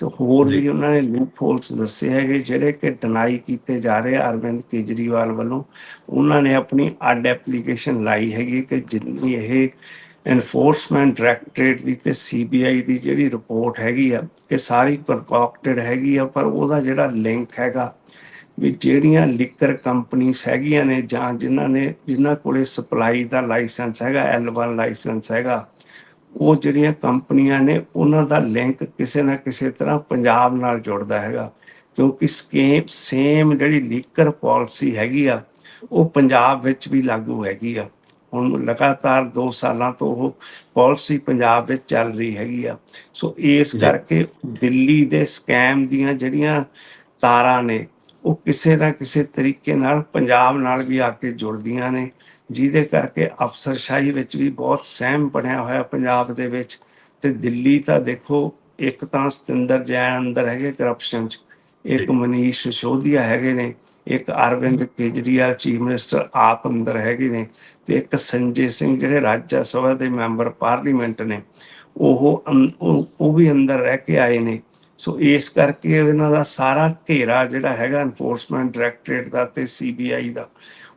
ਤੇ ਹੋਰ ਵੀ ਉਹਨਾਂ ਨੇ ਲੂਪ ਹੋਲਸ ਦੱਸੇ ਹੈਗੇ ਜਿਹੜੇ ਕਿ ਡਿਨਾਈ ਕੀਤੇ ਜਾ ਰਹੇ ਆ ਅਰਵਿੰਦ ਕੇਜਰੀਵਾਲ ਵੱਲੋਂ। ਉਹਨਾਂ ਨੇ ਆਪਣੀ ਅੱਡ ਐਪਲੀਕੇਸ਼ਨ ਲਾਈ ਹੈਗੀ ਕਿ ਜਿੰਨੀ ਇਹ ਐਨਫੋਰਸਮੈਂਟ ਡਾਇਰੈਕਟਰੇਟ ਦੀ ਤੇ ਸੀਬੀਆਈ ਦੀ ਜਿਹੜੀ ਰਿਪੋਰਟ ਹੈਗੀ ਆ, ਇਹ ਸਾਰੀ ਕੰਕੌਕਟਡ ਹੈਗੀ ਆ, ਪਰ ਉਹਦਾ ਜਿਹੜਾ ਲਿੰਕ ਹੈਗਾ ਵੀ ਜਿਹੜੀਆਂ ਲਿਕਰ ਕੰਪਨੀਆਂ ਹੈਗੀਆਂ ਨੇ ਜਾਂ ਜਿਨ੍ਹਾਂ ਨੇ, ਜਿਨ੍ਹਾਂ ਕੋਲੇ ਸਪਲਾਈ ਦਾ ਲਾਇਸੈਂਸ ਹੈਗਾ L1 ਲਾਇਸੈਂਸ ਹੈਗਾ ਉਹ ਜਿਹੜੀਆਂ ਕੰਪਨੀਆਂ ਨੇ ਉਹਨਾਂ ਦਾ ਲਿੰਕ ਕਿਸੇ ਨਾ ਕਿਸੇ ਤਰ੍ਹਾਂ ਪੰਜਾਬ ਨਾਲ ਜੁੜਦਾ ਹੈਗਾ। ਕਿਉਂਕਿ ਸਕੇਮ ਸੇਮ ਜਿਹੜੀ ਲੀਕਰ ਪਾਲਿਸੀ ਹੈਗੀ ਆ ਉਹ ਪੰਜਾਬ ਵਿੱਚ ਵੀ ਲਾਗੂ ਹੈਗੀ ਆ। ਹੁਣ ਲਗਾਤਾਰ 2 ਸਾਲਾਂ ਤੋਂ ਉਹ ਪਾਲਿਸੀ ਪੰਜਾਬ ਵਿੱਚ ਚੱਲ ਰਹੀ ਹੈਗੀ ਆ। ਸੋ ਇਸ। ਕਰਕੇ ਦਿੱਲੀ ਦੇ ਸਕੈਮ ਦੀਆਂ ਜਿਹੜੀਆਂ ਤਾਰਾਂ ਨੇ ਉਹ ਕਿਸੇ ਨਾ ਕਿਸੇ ਤਰੀਕੇ ਨਾਲ ਪੰਜਾਬ ਨਾਲ ਵੀ ਆ ਕੇ ਜੁੜਦੀਆਂ ਨੇ। ਜਿਹਦੇ ਕਰਕੇ ਅਫਸਰਸ਼ਾਹੀ ਵਿੱਚ ਵੀ ਬਹੁਤ ਸਹਿਮ ਬਣਿਆ ਹੋਇਆ ਪੰਜਾਬ ਦੇ ਵਿੱਚ ਤੇ ਦਿੱਲੀ ਤਾਂ ਦੇਖੋ ਇੱਕ ਤਾਂ ਸਤਿੰਦਰ ਜੈਨ ਅੰਦਰ ਹੈਗੇ ਕਰਪਸ਼ਨ ਚ ਇੱਕ। ਮਨੀਸ਼ ਸਿਸੋਦੀਆ ਹੈਗੇ ਨੇ ਇੱਕ ਅਰਵਿੰਦ ਕੇਜਰੀਵਾਲ ਚੀਫ ਮਿਨਿਸਟਰ ਆਪ ਅੰਦਰ ਹੈਗੇ ਨੇ ਤੇ ਇੱਕ ਸੰਜੇ ਸਿੰਘ ਜਿਹੜੇ ਰਾਜ ਸਭਾ ਦੇ ਮੈਂਬਰ ਪਾਰਲੀਮੈਂਟ ਨੇ ਉਹ ਉਹ ਵੀ ਅੰਦਰ ਰਹਿ ਕੇ ਆਏ ਨੇ ਸੋ ਇਸ ਕਰਕੇ ਇਹਨਾਂ ਦਾ ਸਾਰਾ ਘੇਰਾ ਜਿਹੜਾ ਹੈਗਾ ਐਨਫੋਰਸਮੈਂਟ ਡਾਇਰੈਕਟਰੇਟ ਦਾ ਤੇ ਸੀਬੀਆਈ ਦਾ,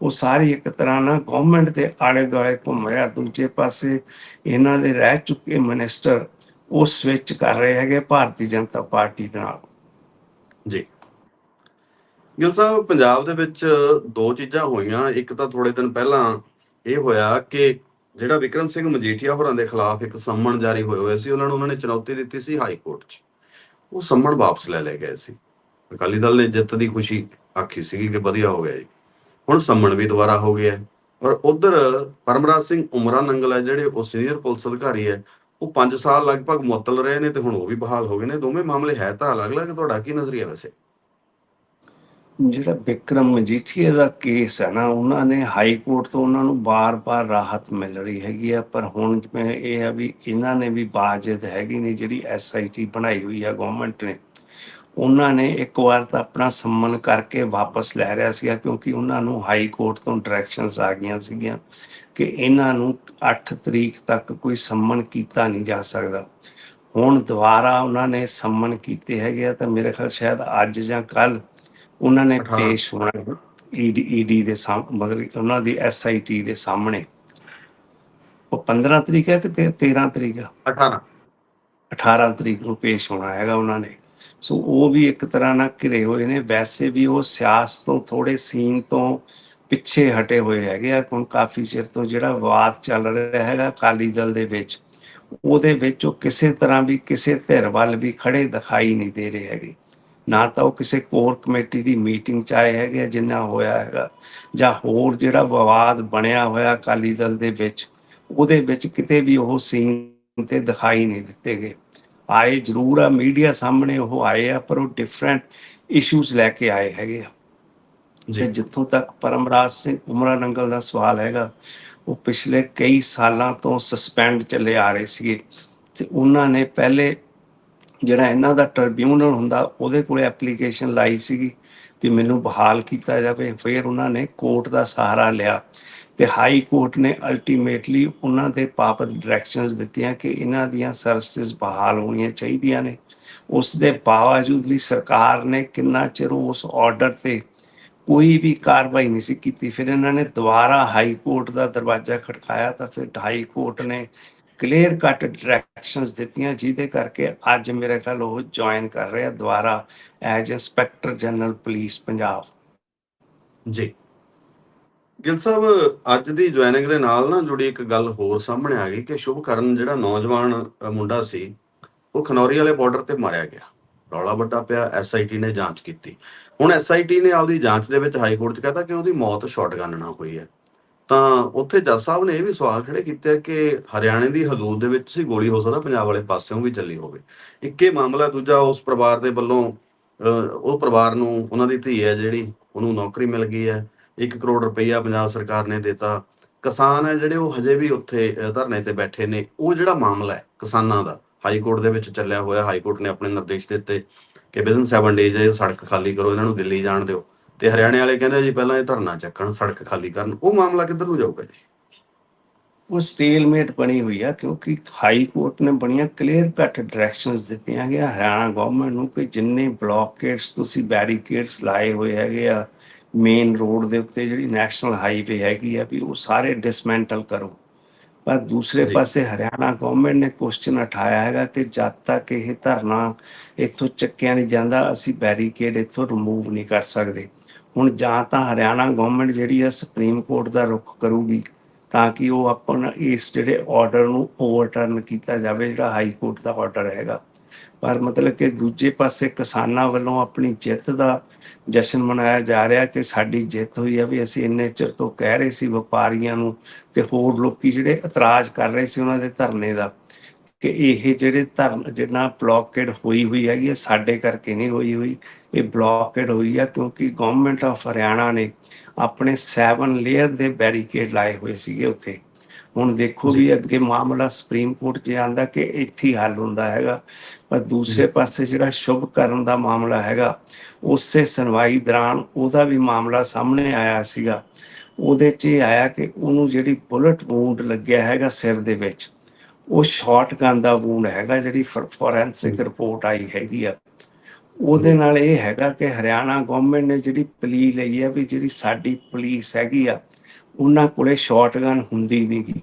ਉਹ ਸਾਰੀ ਇੱਕ ਤਰ੍ਹਾਂ ਨਾਲ ਗਵਰਨਮੈਂਟ ਦੇ ਆਲੇ ਦੁਆਲੇ ਘੁੰਮ ਰਿਹਾ। ਦੂਜੇ ਪਾਸੇ ਇਹਨਾਂ ਦੇ ਰਹਿ ਚੁੱਕੇ ਮਿਨਿਸਟਰ ਉਹ ਸਵਿਚ ਕਰ ਰਹੇ ਹੈਗੇ ਭਾਰਤੀ ਜਨਤਾ ਪਾਰਟੀ ਦੇ ਨਾਲ। ਜੀ। ਗਿੱਲ ਸਾਹਿਬ, ਪੰਜਾਬ ਦੇ ਵਿੱਚ ਦੋ ਚੀਜ਼ਾਂ ਹੋਈਆਂ। ਇੱਕ ਤਾਂ ਥੋੜੇ ਦਿਨ ਪਹਿਲਾਂ ਇਹ ਹੋਇਆ ਕਿ ਜਿਹੜਾ ਵਿਕਰਮ ਸਿੰਘ ਮਜੀਠੀਆ ਹੋਰਾਂ ਦੇ ਖਿਲਾਫ ਇੱਕ ਸੰਮਣ ਜਾਰੀ ਹੋਏ ਹੋਇਆ ਸੀ, ਉਹਨਾਂ ਨੂੰ ਉਹਨਾਂ ਨੇ ਚੁਣੌਤੀ ਦਿੱਤੀ ਸੀ ਹਾਈ ਕੋਰਟ 'ਚ। ਉਹ ਸੰਮਣ ਵਾਪਸ ਲੈ ਲਏ ਗਏ ਸੀ। ਅਕਾਲੀ ਦਲ ਨੇ ਜਿੱਤ ਦੀ ਖੁਸ਼ੀ ਆਖੀ ਸੀਗੀ ਕਿ ਵਧੀਆ ਹੋ ਗਿਆ ਜੀ। ਹੁਣ ਸੰਮਣ ਵੀ ਦੁਬਾਰਾ ਹੋ ਗਿਆ ਹੈ। ਔਰ ਉਧਰ ਪਰਮਰਾਜ ਸਿੰਘ ਉਮਰਾ ਨੰਗਲ ਹੈ, ਜਿਹੜੇ ਉਹ ਸੀਨੀਅਰ ਪੁਲਿਸ ਅਧਿਕਾਰੀ ਹੈ, ਉਹ 5 ਸਾਲ ਲਗਭਗ ਮੁਅੱਤਲ ਰਹੇ ਨੇ ਤੇ ਹੁਣ ਉਹ ਵੀ ਬਹਾਲ ਹੋ ਗਏ ਨੇ। ਦੋਵੇਂ ਮਾਮਲੇ ਹੈ ਤਾਂ ਅਲੱਗ-ਅਲੱਗ, ਤੁਹਾਡਾ ਕੀ ਨਜ਼ਰੀਆ ਵੈਸੇ? ਜਿਹੜਾ ਵਿਕਰਮ ਮਜੀਠੀਆ ਦਾ ਕੇਸ ਹੈ ਨਾ, ਉਹਨਾਂ ਨੇ ਹਾਈ ਕੋਰਟ ਤੋਂ ਉਹਨਾਂ ਨੂੰ ਬਾਰ-ਬਾਰ ਰਾਹਤ ਮਿਲ ਰਹੀ ਹੈਗੀ ਆ, ਪਰ ਹੁਣ ਜਿਵੇਂ ਇਹ ਆ ਵੀ ਇਹਨਾਂ ਨੇ ਵੀ ਬਾਜਦ ਹੈਗੀ ਨਹੀਂ, ਜਿਹੜੀ ਐਸਆਈਟੀ ਬਣਾਈ ਹੋਈ ਆ ਗਵਰਨਮੈਂਟ ਨੇ, ਉਹਨਾਂ ਨੇ ਇੱਕ ਵਾਰ ਤਾਂ ਆਪਣਾ ਸੰਮਨ ਕਰਕੇ ਵਾਪਸ ਲੈ ਰਿਆ ਸੀਗਾ, ਕਿਉਂਕਿ ਉਹਨਾਂ ਨੂੰ ਹਾਈ ਕੋਰਟ ਤੋਂ ਡਾਇਰੈਕਸ਼ਨਸ ਆ ਗਈਆਂ ਸੀਗੀਆਂ ਕਿ ਇਹਨਾਂ ਨੂੰ 8 ਤਰੀਕ ਤੱਕ ਕੋਈ ਸੰਮਨ ਕੀਤਾ ਨਹੀਂ ਜਾ ਸਕਦਾ। ਹੁਣ ਦੁਬਾਰਾ ਉਹਨਾਂ ਨੇ ਸੰਮਨ ਕੀਤੇ ਹੈਗੇ ਆ, ਤਾਂ ਮੇਰੇ ਖਿਆਲ ਸ਼ਾਇਦ ਅੱਜ ਜਾਂ ਕੱਲ ਉਹਨਾਂ ਨੇ। ਪੇਸ਼ ਹੋਣਾ ਈਡੀ ਈਡੀ ਦੇ ਸਾਹਮਣੇ ਮਤਲਬ ਉਹਨਾਂ ਦੀ ਐਸਆਈਟੀ ਦੇ ਸਾਹਮਣੇ। ਉਹ 15 ਤਰੀਕ ਹੈ ਕਿ ਤੇ- 13 ਤਰੀਕ ਆ। 18 18 ਤਰੀਕ ਨੂੰ ਪੇਸ਼ ਹੋਣਾ ਹੈਗਾ ਉਹਨਾਂ ਨੇ। ਸੋ ਉਹ ਵੀ ਇੱਕ ਤਰ੍ਹਾਂ ਨਾਲ ਘਿਰੇ ਹੋਏ ਨੇ। ਵੈਸੇ ਵੀ ਉਹ ਸਿਆਸਤ ਤੋਂ ਥੋੜੇ ਸੀਨ ਤੋਂ ਪਿੱਛੇ ਹਟੇ ਹੋਏ ਹੈਗੇ ਆ। ਹੁਣ ਕਾਫੀ ਚਿਰ ਤੋਂ ਜਿਹੜਾ ਵਿਵਾਦ ਚੱਲ ਰਿਹਾ ਹੈਗਾ ਅਕਾਲੀ ਦਲ ਦੇ ਵਿੱਚ ਉਹਦੇ ਵਿੱਚ ਉਹ ਕਿਸੇ ਤਰ੍ਹਾਂ ਵੀ ਕਿਸੇ ਧਿਰ ਵੱਲ ਵੀ ਖੜੇ ਦਿਖਾਈ ਨਹੀਂ ਦੇ ਰਹੇ ਹੈਗੇ। ਨਾ ਤਾਂ ਉਹ ਕਿਸੇ ਕੋਰ ਕਮੇਟੀ ਦੀ ਮੀਟਿੰਗ ਚ ਆਏ ਹੈਗੇ ਜਿੰਨਾ ਹੋਇਆ ਹੈਗਾ। ਜਾਂ ਹੋਰ ਜਿਹੜਾ ਵਿਵਾਦ ਬਣਿਆ ਹੋਇਆ ਅਕਾਲੀ ਦਲ ਦੇ ਵਿੱਚ ਉਹਦੇ ਵਿੱਚ ਕਿਤੇ ਵੀ ਉਹ ਸੀਨ ਤੇ ਦਿਖਾਈ ਨਹੀਂ ਦਿੱਤੇ ਗਏ। ਆਏ ਜ਼ਰੂਰ ਆ ਮੀਡੀਆ ਸਾਹਮਣੇ ਉਹ ਆਏ ਆ ਪਰ ਉਹ ਡਿਫਰੈਂਟ ਇਸ਼ੂਜ਼ ਲੈ ਕੇ ਆਏ ਹੈਗੇ ਆ। ਜੀ। ਜਿੱਥੋਂ ਤੱਕ ਪਰਮਰਾਜ ਸਿੰਘ ਉਮਰਾ ਨੰਗਲ ਦਾ ਸਵਾਲ ਹੈਗਾ ਉਹ ਪਿਛਲੇ ਕਈ ਸਾਲਾਂ ਤੋਂ ਸਸਪੈਂਡ ਚੱਲੇ ਆ ਰਹੇ ਸੀਗੇ। ਤੇ ਉਹਨਾਂ ਨੇ ਪਹਿਲੇ ਜਿਹੜਾ ਇਹਨਾਂ ਦਾ ਟ੍ਰਿਬਿਊਨਲ ਹੁੰਦਾ, ਉਹਦੇ ਕੋਲੇ ਐਪਲੀਕੇਸ਼ਨ ਲਾਈ ਸੀਗੀ ਵੀ ਮੈਨੂੰ ਬਹਾਲ ਕੀਤਾ ਜਾਵੇ। ਫਿਰ ਉਹਨਾਂ ਨੇ ਕੋਰਟ ਦਾ ਸਹਾਰਾ ਲਿਆ ਤੇ ਹਾਈ ਕੋਰਟ ਨੇ ਅਲਟੀਮੇਟਲੀ ਉਹਨਾਂ ਦੇ ਪਾਪਤ ਡਾਇਰੈਕਸ਼ਨਸ ਦਿੱਤੀਆਂ ਕਿ ਇਹਨਾਂ ਦੀਆਂ ਸਰਵਿਸਿਜ਼ ਬਹਾਲ ਹੋਣੀਆਂ ਚਾਹੀਦੀਆਂ ਨੇ। ਉਸ ਦੇ ਬਾਵਜੂਦ ਵੀ ਸਰਕਾਰ ਨੇ ਕਿੰਨਾ ਚਿਰ ਉਸ ਆਰਡਰ ਤੇ ਕੋਈ ਵੀ ਕਾਰਵਾਈ ਨਹੀਂ ਸੀ ਕੀਤੀ, ਫਿਰ ਇਹਨਾਂ ਨੇ ਦੁਬਾਰਾ ਹਾਈ ਕੋਰਟ ਦਾ ਦਰਵਾਜ਼ਾ ਖੜਕਾਇਆ ਤਾਂ ਫਿਰ ਹਾਈ ਕੋਰਟ ਨੇ ਕਲੀਅਰ ਕੱਟ ਡਾਇਰੈਕਸ਼ਨਸ ਦਿੱਤੀਆਂ, ਜਿਹਦੇ ਕਰਕੇ ਅੱਜ ਮੇਰੇ ਖਿਆਲ ਉਹ ਜੁਆਇਨ ਕਰ ਰਿਹਾ ਆ ਦੁਬਾਰਾ as inspector general police Punjab ਜੀ। ਗਿਲ ਸਾਹਿਬ, ਅੱਜ ਦੀ ਜੁਆਇਨਿੰਗ ਦੇ ਨਾਲ ਨਾ ਜੁੜੀ ਇੱਕ ਗੱਲ ਹੋਰ ਸਾਹਮਣੇ ਆ ਗਈ ਕਿ ਸ਼ੁਭਕਰਨ ਜਿਹੜਾ ਨੌਜਵਾਨ ਮੁੰਡਾ ਸੀ, ਉਹ ਖਨੌਰੀ ਵਾਲੇ ਬਾਰਡਰ ਤੇ ਮਾਰਿਆ ਗਿਆ। ਰੌਲਾ ਵੱਡਾ ਪਿਆ ਐਸਆਈਟੀ ਨੇ ਜਾਂਚ ਕੀਤੀ। ਹੁਣ ਐਸਆਈਟੀ ਨੇ ਆਪਦੀ ਜਾਂਚ ਦੇ ਵਿੱਚ ਹਾਈ ਕੋਰਟ 'ਚ ਕਹਤਾ ਕਿ ਉਹਦੀ ਮੌਤ ਸ਼ਾਟਗਨ ਨਾਲ ਹੋਈ ਹੈ। ਤਾਂ ਉੱਥੇ ਜੱਜ ਸਾਹਿਬ ਨੇ ਇਹ ਵੀ ਸਵਾਲ ਖੜੇ ਕੀਤੇ ਕਿ ਹਰਿਆਣੇ ਦੀ ਹਦੂਦ ਦੇ ਵਿੱਚ ਸੀ ਗੋਲੀ ਹੋ ਸਕਦਾ ਪੰਜਾਬ ਵਾਲੇ ਪਾਸਿਓਂ ਵੀ ਚੱਲੀ ਹੋਵੇ। ਇੱਕੇ ਮਾਮਲਾ ਦੂਜਾ ਉਸ ਪਰਿਵਾਰ ਦੇ ਵੱਲੋਂ ਅ, ਉਹ ਪਰਿਵਾਰ ਨੂੰ ਉਹਨਾਂ ਦੀ ਧੀ ਹੈ ਜਿਹੜੀ ਉਹਨੂੰ ਨੌਕਰੀ ਮਿਲ ਗਈ ਹੈ। 1 ਕਰੋੜ ਰੁਪਈਆ ਪੰਜਾਬ ਸਰਕਾਰ ਨੇ ਦਿੱਤਾ। ਕਿਸਾਨ ਹੈ ਜਿਹੜੇ ਉਹ ਹਜੇ ਵੀ ਉੱਥੇ ਧਰਨੇ ਤੇ ਬੈਠੇ ਨੇ। ਉਹ ਜਿਹੜਾ ਮਾਮਲਾ ਹੈ ਕਿਸਾਨਾਂ ਦਾ ਹਾਈ ਕੋਰਟ ਦੇ ਵਿੱਚ ਚੱਲਿਆ ਹੋਇਆ ਹਾਈ ਕੋਰਟ ਨੇ ਆਪਣੇ ਨਿਰਦੇਸ਼ ਦਿੱਤੇ ਕਿ ਵਿਦਨ 7 ਡੇਜ਼ ਇਹ ਸੜਕ ਖਾਲੀ ਕਰੋ ਇਹਨਾਂ ਨੂੰ ਦਿੱਲੀ ਜਾਣ ਦਿਓ। ਤੇ ਹਰਿਆਣੇ ਵਾਲੇ ਕਹਿੰਦੇ ਜੀ ਪਹਿਲਾਂ ਇਹ ਧਰਨਾ ਚੱਕਣ ਸੜਕ ਖਾਲੀ ਕਰਨ ਉਹ ਮਾਮਲਾ ਕਿੱਧਰ ਨੂੰ ਜਾਊਗਾ ਜੀ? ਉਹ ਸਟੇਲਮੇਟ ਬਣੀ ਹੋਈ ਆ ਕਿਉਂਕਿ ਹਾਈ ਕੋਰਟ ਨੇ ਬੜੀਆਂ ਕਲੀਅਰ ਕੱਟ ਡਾਇਰੈਕਸ਼ਨਸ ਦਿੱਤੀਆਂ ਗਿਆ। ਹਰਿਆਣਾ ਗਵਰਨਮੈਂਟ ਨੂੰ ਕਿ ਜਿੰਨੇ ਬਲੌਕੇਟਸ ਤੁਸੀਂ ਬੈਰੀਕੇਡਸ ਲਾਏ ਹੋਏ ਹੈਗੇ ਆ ਮੇਨ ਰੋਡ ਦੇ ਉੱਤੇ ਜਿਹੜੀ ਨੈਸ਼ਨਲ ਹਾਈਵੇ ਹੈਗੀ ਆ ਵੀ ਉਹ ਸਾਰੇ ਡਿਸਮੈਂਟਲ ਕਰੋ। ਪਰ ਦੂਸਰੇ। ਪਾਸੇ ਹਰਿਆਣਾ ਗਵਰਨਮੈਂਟ ਨੇ ਕੁਐਸਚਨ ਉਠਾਇਆ ਹੈਗਾ ਕਿ ਜਦ ਤੱਕ ਇਹ ਧਰਨਾ ਇੱਥੋਂ ਚੱਕਿਆ ਨਹੀਂ ਜਾਂਦਾ ਅਸੀਂ ਬੈਰੀਕੇਡ ਇੱਥੋਂ ਰਿਮੂਵ ਨਹੀਂ ਕਰ ਸਕਦੇ। ਹੁਣ ਜਾਂ ਤਾਂ ਹਰਿਆਣਾ ਗਵਰਨਮੈਂਟ ਜਿਹੜੀ ਆ ਸੁਪਰੀਮ ਕੋਰਟ ਦਾ ਰੁਖ ਕਰੂਗੀ ਤਾਂ ਕਿ ਉਹ ਆਪਣਾ ਇਸ ਜਿਹੜੇ ਆਰਡਰ ਨੂੰ ਓਵਰਟਰਨ ਕੀਤਾ ਜਾਵੇ, ਜਿਹੜਾ ਹਾਈ ਕੋਰਟ ਦਾ ਆਰਡਰ ਹੈਗਾ। ਪਰ ਮਤਲਬ ਕਿ ਦੂਜੇ ਪਾਸੇ ਕਿਸਾਨਾਂ ਵੱਲੋਂ ਆਪਣੀ ਜਿੱਤ ਦਾ ਜਸ਼ਨ ਮਨਾਇਆ ਜਾ ਰਿਹਾ ਕਿ ਸਾਡੀ ਜਿੱਤ ਹੋਈ ਹੈ ਵੀ ਅਸੀਂ ਇੰਨੇ ਚਿਰ ਤੋਂ ਕਹਿ ਰਹੇ ਸੀ ਵਪਾਰੀਆਂ ਨੂੰ ਤੇ ਹੋਰ ਲੋਕੀ ਜਿਹੜੇ ਇਤਰਾਜ਼ ਕਰ ਰਹੇ ਸੀ ਉਹਨਾਂ ਦੇ ਧਰਨੇ ਦਾ। ਕਿ ਇਹ ਜਿਹੜੇ ਧਰਨ ਜਿਹੜਾ ਬਲੌਕੇਡ ਹੋਈ ਹੋਈ ਹੈਗੀ ਇਹ ਸਾਡੇ ਕਰਕੇ ਨਹੀਂ ਹੋਈ ਹੋਈ। ਇਹ ਬਲੌਕੇਡ ਹੋਈ ਆ ਕਿਉਂਕਿ ਗਵਰਨਮੈਂਟ ਆਫ ਹਰਿਆਣਾ ਨੇ ਆਪਣੇ 7 ਲੇਅਰ ਦੇ ਬੈਰੀਕੇਡ ਲਾਏ ਹੋਏ ਸੀਗੇ ਉੱਥੇ। ਹੁਣ ਦੇਖੋ। ਵੀ ਅੱਗੇ ਮਾਮਲਾ ਸੁਪਰੀਮ ਕੋਰਟ 'ਚ ਆਂਦਾ ਕਿ ਇੱਥੇ ਹੀ ਹੱਲ ਹੁੰਦਾ ਹੈਗਾ। ਪਰ ਦੂਸਰੇ ਪਾਸੇ ਜਿਹੜਾ ਸ਼ੁਭ ਕਰਨ ਦਾ ਮਾਮਲਾ ਹੈਗਾ ਉਸੇ ਸੁਣਵਾਈ ਦੌਰਾਨ ਉਹਦਾ ਵੀ ਮਾਮਲਾ ਸਾਹਮਣੇ ਆਇਆ ਸੀਗਾ। ਉਹਦੇ 'ਚ ਇਹ ਆਇਆ ਕਿ ਉਹਨੂੰ ਜਿਹੜੀ ਬੁਲਟ ਵੂੰਡ ਲੱਗਿਆ ਹੈਗਾ ਸਿਰ ਦੇ ਵਿੱਚ ਉਹ ਸ਼ਾਟਗਨ ਦਾ ਵੂੰਡ ਹੈਗਾ ਜਿਹੜੀ ਫੋਰੈਂਸਿਕ ਰਿਪੋਰਟ ਆਈ ਹੈਗੀ ਆ। ਉਹਦੇ ਨਾਲ ਇਹ ਹੈਗਾ ਕਿ ਹਰਿਆਣਾ ਗਵਰਨਮੈਂਟ ਨੇ ਜਿਹੜੀ ਪਲੀ ਲਈ ਹੈ ਵੀ ਜਿਹੜੀ ਸਾਡੀ ਪੁਲਿਸ ਹੈਗੀ ਆ ਉਹਨਾਂ ਕੋਲੇ ਸ਼ਾਟਗਨ ਹੁੰਦੀ ਨਹੀਂਗੀ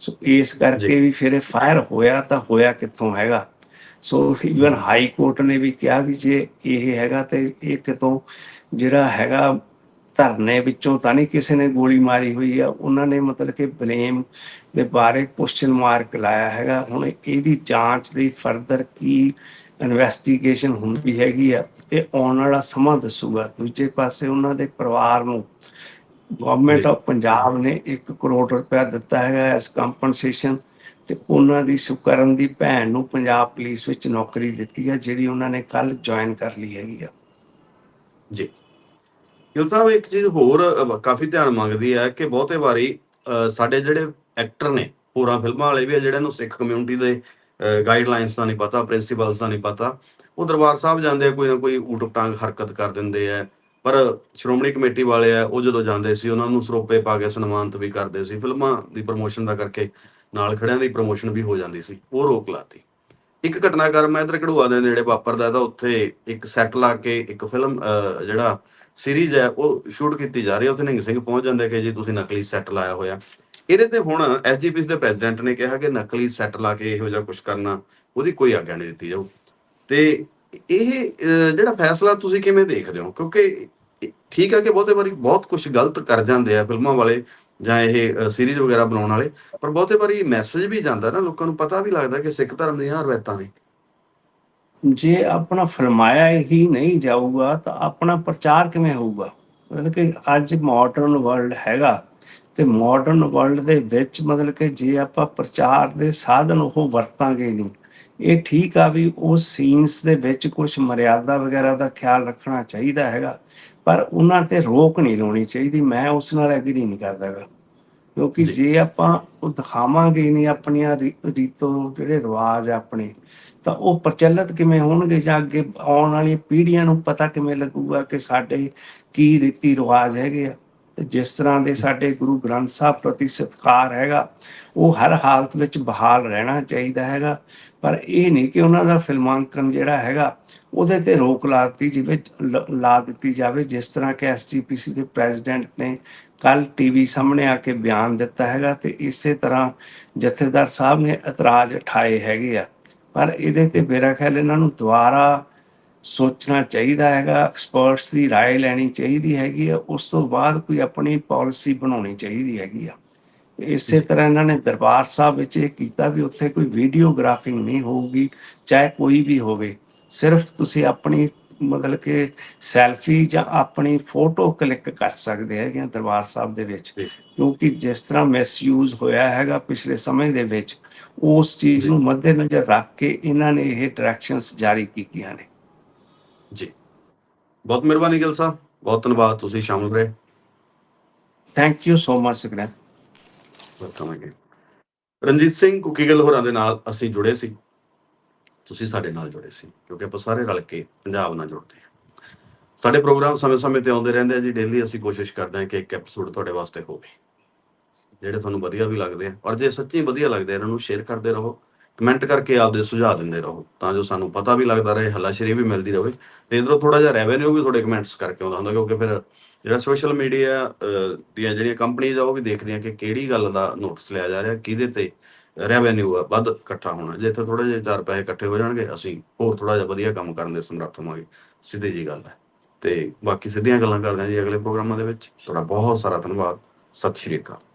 ਸੋ ਇਸ ਕਰਕੇ ਵੀ ਫਿਰ ਇਹ ਫਾਇਰ ਹੋਇਆ ਤਾਂ ਹੋਇਆ ਕਿੱਥੋਂ ਹੈਗਾ। ਸੋ ਇਵਨ ਹਾਈ ਕੋਰਟ ਨੇ ਵੀ ਕਿਹਾ ਵੀ ਜੇ ਇਹ ਹੈਗਾ ਤੇ ਇਹ ਕਿਤੋਂ ਜਿਹੜਾ ਹੈਗਾ ਧਰਨੇ ਵਿੱਚੋਂ ਤਾਂ ਨਹੀਂ ਕਿਸੇ ਨੇ ਗੋਲੀ ਮਾਰੀ ਹੋਈ ਆ ਉਹਨਾਂ ਨੇ ਮਤਲਬ ਕਿ ਬਲੇਮ ਦੇ ਬਾਰੇ ਕੁਐਸਚਨ ਮਾਰਕ ਲਾਇਆ ਹੈਗਾ। ਹੁਣ ਇਹਦੀ ਜਾਂਚ ਦੀ ਫਰਦਰ ਕੀ ਇਨਵੈਸਟੀਗੇਸ਼ਨ ਹੁੰਦੀ ਹੈਗੀ ਆ ਇਹ ਆਉਣ ਵਾਲਾ ਸਮਾਂ ਦੱਸੂਗਾ। ਦੂਜੇ ਪਾਸੇ ਉਹਨਾਂ ਦੇ ਪਰਿਵਾਰ ਨੂੰ ਗਵਰਨਮੈਂਟ ਆਫ ਪੰਜਾਬ ਨੇ 1 ਕਰੋੜ ਰੁਪਇਆ ਦਿੱਤਾ ਹੈਗਾ ਐਸ ਕੰਪਨਸੇਸ਼ਨ ਤੇ ਉਹਨਾਂ ਦੀ ਸੁਕਰਨ ਦੀ ਭੈਣ ਨੂੰ ਪੰਜਾਬ ਪੁਲਿਸ ਵਿੱਚ ਨੌਕਰੀ ਦਿੱਤੀ ਹੈ ਜਿਹੜੀ ਉਹਨਾਂ ਨੇ ਕੱਲ ਜੁਆਇਨ ਕਰ ਲਈ ਹੈਗੀ ਆ। ਜੀ। ਗਿਲ ਸਾਹਿਬ, ਇੱਕ ਚੀਜ਼ ਹੋਰ ਕਾਫੀ ਧਿਆਨ ਮੰਗਦੀ ਹੈ ਕਿ ਬਹੁਤੇ ਵਾਰੀ ਸਾਡੇ ਜਿਹੜੇ ਐਕਟਰ ਨੇ ਹੋਰਾਂ ਫਿਲਮਾਂ ਵਾਲੇ ਵੀ ਆ ਜਿਹੜੇ ਨੂੰ ਸਿੱਖ ਕਮਿਊਨਿਟੀ ਦੇ ਗਾਈਡਲਾਈਨਸ ਦਾ ਨਹੀਂ ਪਤਾ ਪ੍ਰਿੰਸੀਪਲਸ ਦਾ ਨਹੀਂ ਪਤਾ। ਉਹ ਦਰਬਾਰ ਸਾਹਿਬ ਜਾਂਦੇ ਕੋਈ ਨਾ ਕੋਈ ਊਟ ਪਟਾਂਗ ਹਰਕਤ ਕਰ ਦਿੰਦੇ ਆ। ਪਰ ਸ਼੍ਰੋਮਣੀ ਕਮੇਟੀ ਵਾਲੇ ਆ, ਉਹ ਜਦੋਂ ਜਾਂਦੇ ਸੀ, ਉਹਨਾਂ ਨੂੰ ਸਰੋਪੇ ਪਾ ਕੇ ਸਨਮਾਨਿਤ ਵੀ ਕਰਦੇ ਸੀ। ਫਿਲਮਾਂ ਦੀ ਪ੍ਰਮੋਸ਼ਨ ਦਾ ਕਰਕੇ ਨਾਲ ਖੜਿਆਂ ਦੀ ਪ੍ਰਮੋਸ਼ਨ ਵੀ ਹੋ ਜਾਂਦੀ ਸੀ। ਉਹ ਰੋਕ ਲਾਤੀ। ਇੱਕ ਘਟਨਾਕ੍ਰਮ ਹੈ ਇਧਰ ਕਢੂਆ ਦੇ ਨੇੜੇ ਵਾਪਰਦਾ ਤਾਂ ਉੱਥੇ ਇੱਕ ਸੈੱਟ ਲਾ ਕੇ ਇੱਕ ਫਿਲਮ ਜਿਹੜਾ ਸੀਰੀਜ਼ ਹੈ, ਉਹ ਸ਼ੂਟ ਕੀਤੀ ਜਾ ਰਹੀ ਹੈ। ਉੱਥੇ ਨਿੰਗ ਸਿੰਘ ਪਹੁੰਚ ਜਾਂਦੇ ਕਿ ਜੀ, ਤੁਸੀਂ ਨਕਲੀ ਸੈੱਟ ਲਾਇਆ ਹੋਇਆ। ਇਹਦੇ ਤੇ ਹੁਣ ਐਸਜੀਪੀਸ ਦੇ ਪ੍ਰੈਜ਼ੀਡੈਂਟ ਨੇ ਕਿਹਾ ਕਿ ਨਕਲੀ ਸੈੱਟ ਲਾ ਕੇ ਇਹੋ ਜਿਹਾ ਕੁਝ ਕਰਨਾ, ਉਹਦੀ ਕੋਈ ਆਗਿਆ ਨਹੀਂ ਦਿੱਤੀ ਜਾਊ। ਤੇ ਇਹ ਜਿਹੜਾ ਫੈਸਲਾ ਤੁਸੀਂ ਕਿਵੇਂ ਦੇਖਦੇ ਹੋ? ਕਿਉਂਕਿ ਠੀਕ ਆ ਕਿ ਬਹੁਤੇ ਵਾਰੀ ਬਹੁਤ ਕੁਝ ਗਲਤ ਕਰ ਜਾਂਦੇ ਆ ਫਿਲਮਾਂ ਵਾਲੇ ਜਾਂ ਇਹ ਸੀਰੀਜ਼ ਵਗੈਰਾ ਬਣਾਉਣ ਵਾਲੇ, ਪਰ ਬਹੁਤੇ ਵਾਰੀ ਮੈਸੇਜ ਵੀ ਜਾਂਦਾ ਨਾ, ਲੋਕਾਂ ਨੂੰ ਪਤਾ ਵੀ ਲੱਗਦਾ ਕਿ ਸਿੱਖ ਧਰਮ ਦੀਆਂ ਰਵਾਇਤਾਂ ਨੇ। ਜੇ ਆਪਣਾ ਫਰਮਾਇਆ ਹੀ ਨਹੀਂ ਜਾਊਗਾ ਤਾਂ ਆਪਣਾ ਪ੍ਰਚਾਰ ਕਿਵੇਂ ਹੋਊਗਾ? ਮਤਲਬ ਕਿ ਅੱਜ ਮਾਡਰਨ ਵਰਲਡ ਹੈਗਾ। ਤੇ ਮਾਡਰਨ ਵਰਲਡ ਦੇ ਵਿੱਚ ਮਤਲਬ ਕਿ ਜੇ ਆਪਾਂ ਪ੍ਰਚਾਰ ਦੇ ਸਾਧਨ ਉਹ ਵਰਤਾਂਗੇ ਨਹੀਂ ਇਹ ਠੀਕ ਆ ਵੀ ਉਸ ਸੀਨਸ ਦੇ ਵਿੱਚ ਕੁਝ ਮਰਿਆਦਾ ਵਗੈਰਾ ਦਾ ਖਿਆਲ ਰੱਖਣਾ ਚਾਹੀਦਾ ਹੈਗਾ ਪਰ ਉਹਨਾਂ ਤੇ ਰੋਕ ਨਹੀਂ ਲਾਉਣੀ ਚਾਹੀਦੀ ਮੈਂ ਉਸ ਨਾਲ ਐਗਰੀ ਨਹੀਂ ਕਰਦਾਗਾ ਕਿਉਂਕਿ ਜੀ। ਆਪਾਂ ਉਹ ਦਿਖਾਵਾਂਗੇ ਨਹੀਂ ਆਪਣੀਆਂ ਰੀਤੋ ਜਿਹੜੇ ਰਿਵਾਜ ਆ ਆਪਣੇ ਤਾਂ ਉਹ ਪ੍ਰਚਲਿਤ ਕਿਵੇਂ ਹੋਣਗੇ ਜਾਂ ਅੱਗੇ ਆਉਣ ਵਾਲੀਆਂ ਪੀੜ੍ਹੀਆਂ ਨੂੰ ਪਤਾ ਕਿਵੇਂ ਲੱਗੂਗਾ ਕਿ ਸਾਡੇ ਕੀ ਰੀਤੀ ਰਿਵਾਜ ਹੈਗੇ ਆ ਜਿਸ ਤਰ੍ਹਾਂ ਦੇ ਸਾਡੇ ਗੁਰੂ ਗ੍ਰੰਥ ਸਾਹਿਬ ਪ੍ਰਤੀ ਸਤਿਕਾਰ ਹੈਗਾ, ਉਹ ਹਰ ਹਾਲਤ ਵਿੱਚ ਬਹਾਲ ਰਹਿਣਾ ਚਾਹੀਦਾ ਹੈਗਾ। ਪਰ ਇਹ ਨਹੀਂ ਕਿ ਉਹਨਾਂ ਦਾ ਫਿਲਮਾਂਕਨ ਜਿਹੜਾ ਹੈਗਾ, ਉਹਦੇ ਤੇ ਰੋਕ ਲਾ ਦਿੱਤੀ ਜਿਵੇਂ, ਲ- ਲਾ ਦਿੱਤੀ ਜਾਵੇ, ਜਿਸ ਤਰ੍ਹਾਂ ਕਿ ਐਸਜੀਪੀਸੀ ਦੇ ਪ੍ਰੈਜ਼ੀਡੈਂਟ ਨੇ ਕੱਲ ਟੀਵੀ ਸਾਹਮਣੇ ਆ ਕੇ ਬਿਆਨ ਦਿੱਤਾ ਹੈਗਾ ਤੇ ਇਸੇ ਤਰ੍ਹਾਂ ਜਥੇਦਾਰ ਸਾਹਿਬ ਨੇ ਇਤਰਾਜ਼ ਉਠਾਏ ਹੈਗੇ ਆ। ਪਰ ਇਹਦੇ ਤੇ ਮੇਰਾ ਖਿਆਲ ਇਹਨਾਂ ਨੂੰ ਦੁਬਾਰਾ ਸੋਚਣਾ ਚਾਹੀਦਾ ਹੈਗਾ ਐਕਸਪਰਟਸ ਦੀ رائے ਲੈਣੀ ਚਾਹੀਦੀ ਹੈਗੀ ਆ ਉਸ ਤੋਂ ਬਾਅਦ ਕੋਈ ਆਪਣੀ ਪਾਲਿਸੀ ਬਣਾਉਣੀ ਚਾਹੀਦੀ ਹੈਗੀ ਆ ਤੇ ਇਸੇ ਤਰ੍ਹਾਂ ਇਹਨਾਂ ਨੇ ਦਰਬਾਰ ਸਾਹਿਬ ਵਿੱਚ ਇਹ ਕੀਤਾ ਵੀ ਉੱਥੇ ਕੋਈ ਵੀਡੀਓਗ੍ਰਾਫਿੰਗ ਨਹੀਂ ਹੋਊਗੀ ਚਾਹੇ ਕੋਈ ਵੀ ਹੋਵੇ ਸਿਰਫ ਤੁਸੀਂ ਆਪਣੀ ਮਤਲਬ ਕਿ ਸੈਲਫੀ ਜਾਂ ਆਪਣੀ ਫੋਟੋ ਕਲਿੱਕ ਕਰ ਸਕਦੇ ਹੈਗੇ ਆ ਦਰਬਾਰ ਸਾਹਿਬ ਦੇ ਵਿੱਚ ਜੀ। ਕਿਉਂਕਿ ਜਿਸ ਤਰ੍ਹਾਂ ਮਿਸਯੂਜ਼ ਹੋਇਆ ਹੈਗਾ ਪਿਛਲੇ ਸਮੇਂ ਦੇ ਵਿੱਚ ਉਸ ਚੀਜ਼ ਨੂੰ ਮੱਦੇਨਜ਼ਰ ਰੱਖ ਕੇ ਇਹਨਾਂ ਨੇ ਇਹ ਡਾਇਰੈਕਸ਼ਨਸ ਜਾਰੀ ਕੀਤੀਆਂ ਨੇ ਜੀ। ਬਹੁਤ ਮਿਹਰਬਾਨੀ ਗਿਲ ਸਾਹਿਬ। ਬਹੁਤ ਧੰਨਵਾਦ ਤੁਸੀਂ ਸ਼ਾਮਲ ਰਹੇ। ਥੈਂਕ ਯੂ ਸੋ ਮਚ ਸਗਰੈਂ ਵਰਤਾਂਗੇ। ਰਣਜੀਤ ਸਿੰਘ ਕੁਕੀਗਲ ਹੋਰਾਂ ਦੇ ਨਾਲ ਅਸੀਂ ਜੁੜੇ ਸੀ। ਤੁਸੀਂ ਸਾਡੇ ਨਾਲ ਜੁੜੇ ਸੀ ਕਿਉਂਕਿ ਆਪਾਂ ਸਾਰੇ ਰਲ ਕੇ ਪੰਜਾਬ ਨਾਲ ਜੁੜਦੇ ਹਾਂ। ਸਾਡੇ ਪ੍ਰੋਗਰਾਮ ਸਮੇਂ-ਸਮੇਂ ਤੇ ਆਉਂਦੇ ਰਹਿੰਦੇ ਆ ਜੀ। ਡੇਲੀ ਅਸੀਂ ਕੋਸ਼ਿਸ਼ ਕਰਦੇ ਹਾਂ ਕਿ ਇੱਕ ਐਪੀਸੋਡ ਤੁਹਾਡੇ ਵਾਸਤੇ ਹੋਵੇ। ਜਿਹੜੇ ਤੁਹਾਨੂੰ ਵਧੀਆ ਵੀ ਲੱਗਦੇ ਆ ਔਰ ਜੇ ਸੱਚੀ ਵਧੀਆ ਲੱਗਦੇ ਆ ਇਹਨਾਂ ਨੂੰ ਸ਼ੇਅਰ ਕਰਦੇ ਰਹੋ। ਕਮੈਂਟ ਕਰਕੇ ਆਪਦੇ ਸੁਝਾਅ ਦਿੰਦੇ ਰਹੋ, ਤਾਂ ਜੋ ਸਾਨੂੰ ਪਤਾ ਵੀ ਲੱਗਦਾ ਰਹੇ, ਹਲਾਸ਼ੇਰੀ ਵੀ ਮਿਲਦੀ ਰਹੇ। ਤੇ ਇਧਰੋਂ ਥੋੜਾ ਜਿਹਾ ਰੈਵਨਿਊ ਵੀ ਤੁਹਾਡੇ ਕਮੈਂਟਸ ਕਰਕੇ ਆਉਂਦਾ ਹੁੰਦਾ, ਕਿਉਂਕਿ ਫਿਰ ਜਿਹੜਾ ਸੋਸ਼ਲ ਮੀਡੀਆ ਦੀਆਂ ਜਿਹੜੀਆਂ ਕੰਪਨੀਆਂ ਆ, ਉਹ ਵੀ ਦੇਖਦੀਆਂ ਕਿ ਕਿਹੜੀ ਗੱਲ ਦਾ ਨੋਟਿਸ ਲਿਆ ਜਾ ਰਿਹਾ, ਕਿਹਦੇ ਤੇ ਰੈਵਨਿਊ ਆ, ਵੱਧ ਇਕੱਠਾ ਹੋਣਾ। ਜੇ ਇੱਥੇ ਥੋੜੇ ਜਿਹੇ ਚਾਰ ਪੈਸੇ ਇਕੱਠੇ ਹੋ ਜਾਣਗੇ, ਅਸੀਂ ਹੋਰ ਥੋੜਾ ਜਿਹਾ ਵਧੀਆ ਕੰਮ ਕਰਨ ਦੇ ਸਮਰੱਥ ਹੋਵਾਂਗੇ। ਸਿੱਧੀ ਜੀ ਗੱਲ ਹੈ। ਤੇ ਬਾਕੀ ਸਿੱਧੀਆਂ ਗੱਲਾਂ ਕਰਦੇ ਹਾਂ ਜੀ ਅਗਲੇ ਪ੍ਰੋਗਰਾਮਾਂ ਦੇ ਵਿੱਚ। ਤੁਹਾਡਾ ਬਹੁਤ ਸਾਰਾ ਧੰਨਵਾਦ। ਸਤਿ ਸ਼੍ਰੀ ਅਕਾਲ।